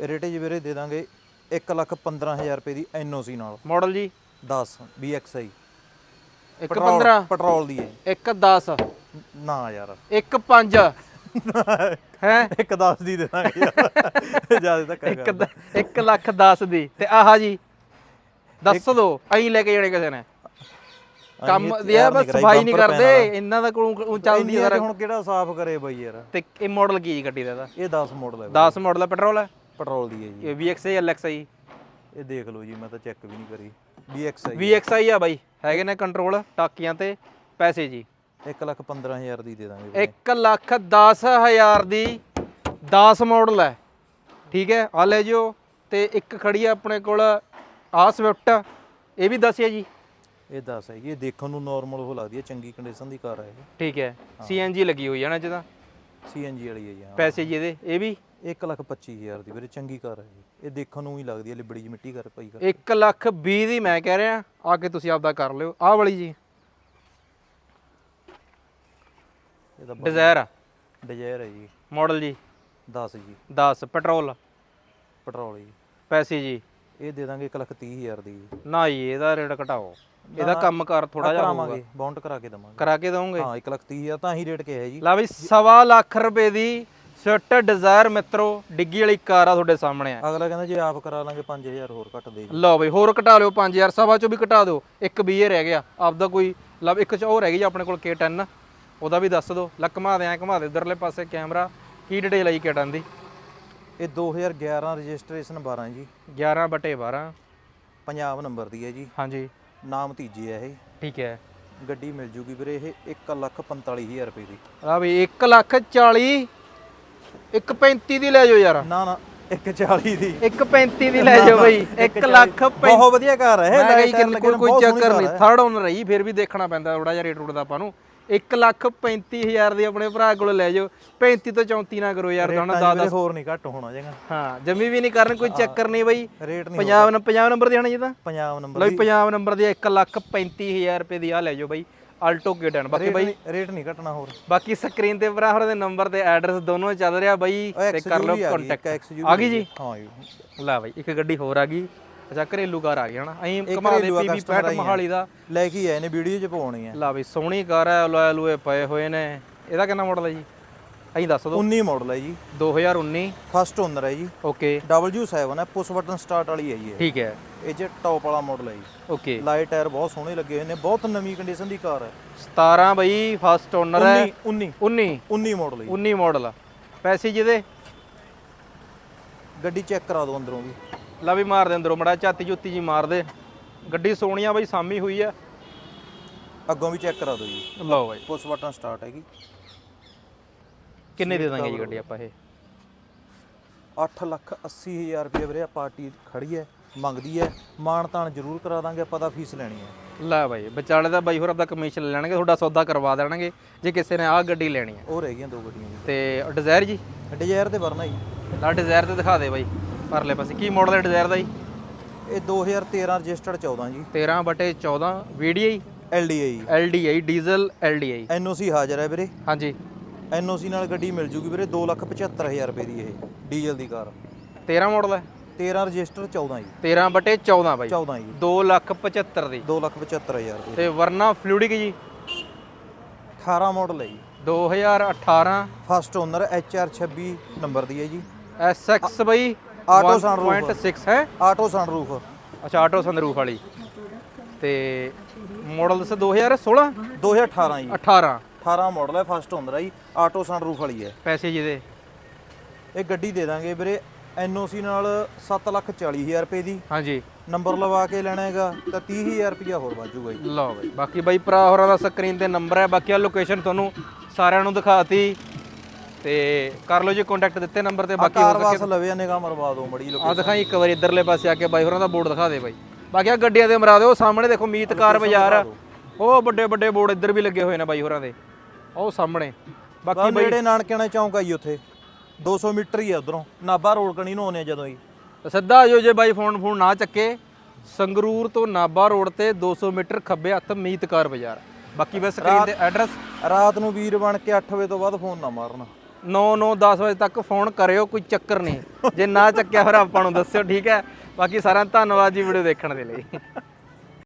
ਰੇਟ ਜੀ ਵੀਰੇ ਦੇ ਦਾਂਗੇ 1 ਲੱਖ 15000 ਰੁਪਏ ਦੀ ਐਨਓਸੀ ਨਾਲ। ਮਾਡਲ ਜੀ? 10 BXI 1 15 ਪੈਟਰੋਲ ਦੀ ਹੈ 1 10 ਨਾ ਯਾਰ। 1 5 ਹੈ? ਇੱਕ 10 ਦੀ ਦੇ ਦਾਂਗੇ ਯਾਰ। ਜ਼ਿਆਦਾ ਇੱਕ ਕਰਦਾ ਦ- ਇੱਕ ਲੱਖ 10 ਦੀ। ਤੇ ਆਹ ਜੀ ਦੱਸ ਦੋ ਐਂ ਲੈ ਕੇ ਜਾਣੇ ਕਿਸੇ ਨੇ। ਕੰਮ ਯਾਰ ਬਸ ਸਫ਼ਾਈ ਨਹੀਂ ਕਰਦੇ। ਇਹਨਾਂ ਦਾ ਕੋਲ ਉਹ ਚੱਲਦੀ ਇੰਨੀ ਹੈ ਯਾਰ ਹੁਣ ਕਿਹੜਾ ਸਾਫ਼ ਕਰੇ ਬਾਈ ਯਾਰ। ਤੇ ਇਹ ਮਾਡਲ ਕੀ ਜੀ ਗੱਡੀ ਦਾ ਇਹਦਾ? ਇਹ 10 ਮਾਡਲ ਹੈ 10 ਮਾਡਲ ਹੈ ਪੈਟਰੋਲ ਹੈ। ਪੈਟਰੋਲ ਦੀ ਹੈ ਜੀ। ਇਹ VXI LXI? ਇਹ ਦੇਖ ਲਓ ਜੀ ਮੈਂ ਤਾਂ ਚੈੱਕ ਵੀ ਨਹੀਂ ਕਰੀ। BXI VXI ਆ ਬਾਈ। ਹੈਗੇ ਨੇ ਕੰਟਰੋਲ ਟਾਕੀਆਂ ਤੇ ਪੈਸੇ ਜੀ। 1 ਲੱਖ 15000 ਦੀ ਦੇ ਦਾਂਗੇ ਵੀਰੇ। 1 ਲੱਖ 10000 ਦੀ 10 ਮਾਡਲ ਹੈ। ਠੀਕ ਹੈ ਆ ਲੈ ਜਿਓ। ਤੇ ਇੱਕ ਖੜੀ ਹੈ ਆਪਣੇ ਕੋਲ ਆ ਸਵਿਫਟ ਇਹ ਵੀ ਦੱਸਿਆ ਜੀ। ਇਹ 10 ਹੈ ਇਹ ਦੇਖਣ ਨੂੰ ਨਾਰਮਲ ਉਹ ਲੱਗਦੀ ਹੈ ਚੰਗੀ ਕੰਡੀਸ਼ਨ ਦੀ ਕਾਰ ਹੈ ਇਹ। ਠੀਕ ਹੈ। CNG ਲੱਗੀ ਹੋਈ ਹੈ ਨਾ ਜਿਹਦਾ CNG ਵਾਲੀ ਹੈ ਜੀ ਹਾਂ। ਪੈਸੇ ਜੀ ਇਹਦੇ। ਇਹ ਵੀ? 1 ਲੱਖ 25000 ਦੀ ਵੀਰੇ ਚੰਗੀ ਕਾਰ ਹੈ ਇਹ। ਇਹ ਦੇਖਣ ਨੂੰ ਹੀ ਲੱਗਦੀ ਹੈ ਲਿਬੜੀ ਜਿਹੀ ਮਿੱਟੀ ਕਰ ਪਈ ਕਰ 1 ਲੱਖ 20 ਦੀ ਮੈਂ ਕਹਿ ਰਿਹਾ ਆ ਕੇ ਤੁਸੀਂ ਆਪਦਾ ਕਰ ਲਿਓ। ਆਹ ਵਾਲੀ ਜੀ। ਇਹਦਾ ਡਿਜ਼ਾਇਰ ਆ। ਡਿਜ਼ਾਇਰ ਹੈ ਜੀ। ਮਾਡਲ ਜੀ। 10 ਜੀ। 10 ਪੈਟਰੋਲ। ਪੈਟਰੋਲ ਜੀ। ਪੈਸੇ ਜੀ। ਇਹ ਦੇ ਦਾਂਗੇ 130000 ਦੀ। ਜੀ ਨਾ ਜੀ ਇਹਦਾ ਰੇਟ ਘਟਾਓ। ਇਹਦਾ ਕੰਮ ਕਰ ਥੋੜਾ ਜਿਹਾ ਹੋਊਗਾ ਕਰਾਵਾਂਗੇ ਬਾਉਂਡ ਕਰਾ ਕੇ ਦਵਾਂਗੇ। ਕਰਾ ਕੇ ਦਵਾਂਗੇ? ਹਾਂ 130000 ਤਾਂ ਹੀ ਰੇਟ ਕਿਹਾ ਜੀ। ਲਾ ਬਈ ਸਵਾ ਲੱਖ ਰੁਪਏ ਦੀ ਸਵਿਫਟ ਡਿਜ਼ਾਇਰ ਮਿੱਤਰੋ ਡਿੱਗੀ ਵਾਲੀ ਕਾਰ ਆ ਤੁਹਾਡੇ ਸਾਹਮਣੇ ਆ। ਅਗਲਾ ਕਹਿੰਦਾ ਜੇ ਆਪ ਕਰਾ ਲਾਂਗੇ 5000 ਹੋਰ ਘੱਟ ਦੇ ਜੀ ਲਓ ਬਈ ਹੋਰ ਘਟਾ ਲਿਓ 5000 ਸਵਾ ਚੋਂ ਵੀ ਘਟਾ ਦਿਓ। ਇੱਕ ਬੀਏ ਰਹਿ ਗਿਆ। ਆਪਦਾ ਕੋਈ ਲਵ ਇੱਕ ਚ ਉਹ ਰਹਿ ਗਈ ਜੀ ਆਪਣੇ ਕੋਲ K10 ਉਹਦਾ ਵੀ ਦੱਸ ਦਿਓ। ਲੈ ਘੁਮਾ ਦੇ ਐ ਘੁਮਾ ਦੇ ਇਧਰਲੇ ਪਾਸੇ ਕੈਮਰਾ ਕੀ ਡਿਟੇਲ ਆਈ K10 ਦੀ? ਇਹ 2011 ਰਜਿਸਟ੍ਰੇਸ਼ਨ 12 ਜੀ। 11 ਬਟੇ 12 ਪੰਜਾਬ ਨੰਬਰ ਦੀ ਹੈ ਜੀ। ਹਾਂਜੀ। ਨਾਮ ਤੀਜੀ ਹੈ ਇਹ। ਠੀਕ ਹੈ। ਗੱਡੀ ਮਿਲ ਜੂਗੀ ਵੀਰੇ ਇਹ 145000 ਰੁਪਏ ਦੀ। ਆ ਬਈ 1 ਲੱਖ 40 135 ਦੀ ਲੈ ਜਾਓ ਯਾਰ। ਨਾ ਨਾ 140 ਦੀ। 135 ਦੀ ਲੈ ਜਾਓ ਬਈ। 1 ਲੱਖ ਬਹੁਤ ਵਧੀਆ ਕਾਰ ਹੈ ਮੈਂ ਲਾਈਟ ਕਹੀ ਟਾਇਰ ਕਿ ਲੱਗੇ ਕੋਈ ਕੋਈ ਚੱਕਰ ਕਾਰ ਨਹੀਂ। ਥਰਡ ਓਨਰ ਰਹੀ ਫਿਰ ਵੀ ਦੇਖਣਾ ਪੈਂਦਾ ਥੋੜਾ ਜਿਹਾ ਰੇਟ ਰੂਟ ਦਾ ਆਪਾਂ ਨੂੰ। 1 ਲੱਖ 35000 ਦੀ ਆਪਣੇ ਭਰਾ ਕੋਲ ਲੈ ਜਾਓ। 35 ਤੋਂ 34 ਨਾ ਕਰੋ ਯਾਰ ਦਾਣਾ ਰੇਟਾਂ 'ਚ 10 ਵੀਰੇ ਹੋਰ ਨਹੀਂ ਘੱਟ ਹੋਣਾ ਜੇਗਾ ਹਾਂ ਜਮੀ ਵੀ ਨਹੀਂ ਕਰਨ ਕੋਈ ਚੱਕਰ ਨਹੀਂ ਬਈ। ਰੇਟ ਨਹੀਂ ਪੰਜਾਬ ਨੰ ਪੰਜਾਬ ਨੰਬਰ ਦੀ ਆਣਾ ਜੀ ਤਾਂ। ਪੰਜਾਬ ਨੰਬਰ ਲਓ ਪੰਜਾਬ ਨੰਬਰ ਦੀ 1 ਲੱਖ 35000 ਰੁਪਏ ਦੀ ਆ ਲੈ ਜਾਓ ਬਈ। ਆਲਟੋ K10 ਬਾਕੀ ਬਈ ਰੇਟ ਨਹੀਂ ਘਟਣਾ ਹੋਰ। ਬਾਕੀ ਸਕਰੀਨ ਤੇ ਭਰਾ ਹੋਰਾਂ ਦੇ ਨੰਬਰ ਤੇ ਐਡਰੈਸ ਦੋਨੋਂ ਚੱਲ ਰਿਹਾ ਬਈ। ਤੇ ਕਰ ਲਓ ਕੰਟੈਕਟ ਆ ਗਈ ਜੀ? ਹਾਂ ਜੀ। ਲੈ ਬਈ ਇੱਕ ਗੱਡੀ ਹੋਰ ਆ ਗਈ। ਅੱਛਾ ਘਰੇਲੂ ਕਾਰ ਆ ਗਈ ਹਨਾ? ਅਸੀਂ ਘਮਾ ਦੇ ਘਰੇਲੂ ਆ, ਪੀਵੀ 65 ਮਹਾਲੀ ਦਾ। ਲੈ ਕੇ ਆਏ ਨੇ ਵੀਡੀਓ 'ਚ ਪਾਉਣੀ ਹੈ ਲਾ ਬਈ ਸੋਹਣੀ ਕਾਰ ਹੈ ਲੋਏ ਲੂਏ ਪਏ ਹੋਏ ਨੇ। ਇਹਦਾ ਕਿੰਨਾ ਮਾਡਲ ਹੈ ਜੀ? ਅਸੀਂ ਦੱਸ ਦਿਓ 19 ਮਾਡਲ ਹੈ ਜੀ। 2019 ਫਸਟ ਓਨਰ ਹੈ ਜੀ। ਓਕੇ W7 ਹੈ ਪੁਸ਼ ਬਟਨ ਸਟਾਰਟ ਵਾਲੀ ਹੈ ਜੀ ਇਹ। ਠੀਕ ਹੈ। ਇਹ ਚ ਟੌਪ ਵਾਲਾ ਮਾਡਲ ਹੈ ਜੀ। ਓਕੇ ਲਾਈਟ ਟਾਇਰ ਬਹੁਤ ਸੋਹਣੇ ਲੱਗੇ ਹੋਏ ਨੇ ਬਹੁਤ ਨਵੀਂ ਕੰਡੀਸ਼ਨ ਦੀ ਕਾਰ ਹੈ। 17 ਬਈ ਫਸਟ ਓਨਰ ਹੈ। 19 19 19 ਮਾਡਲ ਹੈ ਜੀ। 19 ਮਾਡਲ ਆ। ਪੈਸੇ ਜਿਹਦੇ? ਗੱਡੀ ਚੈੱਕ ਕਰਾ ਦਿਓ ਅੰਦਰੋਂ ਵੀ। ਲਾ ਵੀ ਮਾਰ ਦੇ ਅੰਦਰੋਂ ਮੜਾ ਝਾਤੀ ਝੁੱਤੀ ਜੀ ਮਾਰ ਦੇ। ਗੱਡੀ ਸੋਹਣੀ ਆ ਬਈ ਸਾਮੀ ਹੋਈ ਆ। ਅੱਗੋਂ ਵੀ ਚੈੱਕ ਕਰਾ ਦਿਓ ਜੀ। ਲਓ ਬਈ। ਪੁਸ਼ ਬਟਨ ਸਟਾਰਟ ਹੈਗੀ। ਕਿੰਨੇ ਦੇ ਦਾਂਗੇ ਜੀ ਗੱਡੀ ਆਪਾਂ ਇਹ? 8 ਲੱਖ 80 ਹਜ਼ਾਰ ਰੁਪਏ ਵੀਰੇ ਆਹ ਪਾਰਟੀ ਖੜੀ ਹੈ ਮੰਗਦੀ ਹੈ ਮਾਣ ਤਾਣ ਜ਼ਰੂਰ ਕਰਾ ਦਾਂਗੇ ਆਪਾਂ ਤਾਂ ਫੀਸ ਲੈਣੀ ਹੈ। ਲੈ ਬਾਈ ਵਿਚਾਲੇ ਦਾ ਬਾਈ ਹੋਰ ਆਪਦਾ ਕਮਿਸ਼ਨ ਲੈ ਲੈਣਗੇ ਤੁਹਾਡਾ ਸੌਦਾ ਕਰਵਾ ਦੇਣਗੇ ਜੇ ਕਿਸੇ ਨੇ ਆਹ ਗੱਡੀ ਲੈਣੀ ਹੈ। ਉਹ ਰਹਿ ਗਈਆਂ ਦੋ ਗੱਡੀਆਂ ਜੀ। ਤੇ ਡਿਜ਼ਾਇਰ ਜੀ? ਡਿਜ਼ਾਇਰ ਤੇ ਵਰਨਾ ਜੀ। ਲਾ ਡਿਜ਼ਾਇਰ ਤੇ ਦਿਖਾ ਦੇ ਬਾਈ ਪਰਲੇ ਪਾਸੇ। ਕੀ ਮਾਡਲ ਹੈ ਡਿਜ਼ਾਇਰ ਦਾ ਜੀ? ਇਹ 2013 ਰਜਿਸਟਰਡ 14 ਜੀ। 13 ਬਟੇ 14 VDI LDI LDI diesel LDI NOC ਹਾਜ਼ਰ ਹੈ ਵੀਰੇ। ਹਾਂਜੀ। NOC ਨਾਲ ਗੱਡੀ ਮਿਲ ਜੂਗੀ ਵੀਰੇ 275000 ਰੁਪਏ ਦੀ ਇਹ ਡੀਜ਼ਲ ਦੀ ਕਾਰ। 13 ਮਾਡਲ ਹੈ? 13 ਰਜਿਸਟਰ 14 ਜੀ। 13 ਬਟੇ 14 ਬਾਈ। 14 ਜੀ। 2 ਲੱਖ 75 ਦੀ। 275000 ਰੁਪਏ ਤੇ ਵਰਨਾ ਫਲੂਡਿਕ ਜੀ? 18 ਮਾਡਲ ਹੈ ਜੀ। 2018 ਫਸਟ ਓਨਰ HR 26 ਨੰਬਰ ਦੀ ਹੈ ਜੀ। SX by Auto sunroof। 1.6 ਹੈ? ਆਟੋ ਸਨਰੂਫ ਅੱਛਾ ਆਟੋ ਸੰਦਰੂਫ ਵਾਲੀ। ਤੇ ਮਾਡਲ ਦੱਸ 2016 2018 ਜੀ। 18 18 ਮਾਡਲ ਹੈ ਫਸਟ ਓਨਰ ਹੈ ਜੀ ਆਟੋ ਸਨਰੂਫ ਵਾਲੀ ਹੈ। ਪੈਸੇ ਜਿਹਦੇ? ਇਹ ਗੱਡੀ ਦੇ ਦਾਂਗੇ ਵੀਰੇ NOC ਨਾਲ 740000 ਰੁਪਏ ਦੀ। ਹਾਂਜੀ। ਨੰਬਰ ਲਵਾ ਕੇ ਲੈਣਾ ਹੈਗਾ ਤਾਂ 30000 ਰੁਪਇਆ ਹੋਰ ਵਾਜੂਗਾ ਜੀ। ਲਓ ਬਈ ਬਾਕੀ ਬਾਈ ਭਰਾ ਹੋਰਾਂ ਦਾ ਸਕਰੀਨ ਤੇ ਨੰਬਰ ਹੈ ਬਾਕੀ ਆ ਲੋਕੇਸ਼ਨ ਤੁਹਾਨੂੰ ਸਾਰਿਆਂ ਨੂੰ ਦਿਖਾਤੀ। ਤੇ ਕਰ ਲਓ ਜੀ ਕੰਟੈਕਟ ਦਿੱਤੇ ਨੰਬਰ ਤੇ ਬਾਕੀ ਕਾਰ ਵਾਸ ਲਵੇ ਨਿਗਾਹ ਮਰਵਾ ਦਿਓ ਮੜੀ ਲੋਕ ਆ ਦਿਖਾਈ ਇੱਕ ਵਾਰੀ ਇਧਰਲੇ ਪਾਸੇ ਆ ਕੇ ਬਾਈ ਹੋਰਾਂ ਦਾ ਬੋਰਡ ਦਿਖਾ ਦੇ ਬਾਈ। ਬਾਕੀ ਆ ਗੱਡੀਆਂ ਦੇ ਮਰਾ ਦਿਓ ਸਾਹਮਣੇ ਦੇਖੋ ਮੀਤ ਕਾਰ ਬਾਜ਼ਾਰ ਉਹ ਵੱਡੇ ਵੱਡੇ ਬੋਰਡ ਇੱਧਰ ਵੀ ਲੱਗੇ ਹੋਏ ਨੇ ਬਾਈ ਹੋਰਾਂ ਦੇ। ਉਹ ਸਾਹਮਣੇ। ਬਾਕੀ ਬਾ ਨੇੜੇ ਨਾਨਕਿਆਣਾ ਚੌਂਕ ਆਈ ਉੱਥੇ 200 ਮੀਟਰ ਹੀ ਆ ਉਧਰੋਂ। ਨਾਭਾ ਰੋਡ ਕਣੀ ਨੂੰ ਆਉਂਦੇ ਆ ਜਦੋਂ ਹੀ ਸਿੱਧਾ ਆ ਜਾਓ ਜੇ ਬਾਈ ਫੋਨ ਫੋਨ ਨਾ ਚੱਕੇ। ਸੰਗਰੂਰ ਤੋਂ ਨਾਬਾ ਰੋਡ ਤੇ 200 ਮੀਟਰ ਖੱਬੇ ਹੱਥ ਮੀਤ ਕਾਰ ਬਾਜ਼ਾਰ। ਬਾਕੀ ਬਸ ਸਕਰੀਨ ਤੇ ਐਡਰੈਸ ਰਾਤ ਨੂੰ ਵੀਰ ਬਣ ਕੇ 8 ਵਜੇ ਤੋਂ ਬਾਅਦ ਫੋਨ ਨਾ ਮਾਰਨਾ। 9 9 10 ਵਜੇ ਤੱਕ ਫੋਨ ਕਰਿਓ ਕੋਈ ਚੱਕਰ ਨਹੀਂ। ਜੇ ਨਾ ਚੱਕਿਆ ਫਿਰ ਆਪਾਂ ਨੂੰ ਦੱਸਿਓ ਠੀਕ ਹੈ? ਬਾਕੀ ਸਾਰਿਆਂ ਦਾ ਧੰਨਵਾਦ ਜੀ ਵੀਡੀਓ ਦੇਖਣ ਦੇ ਲਈ।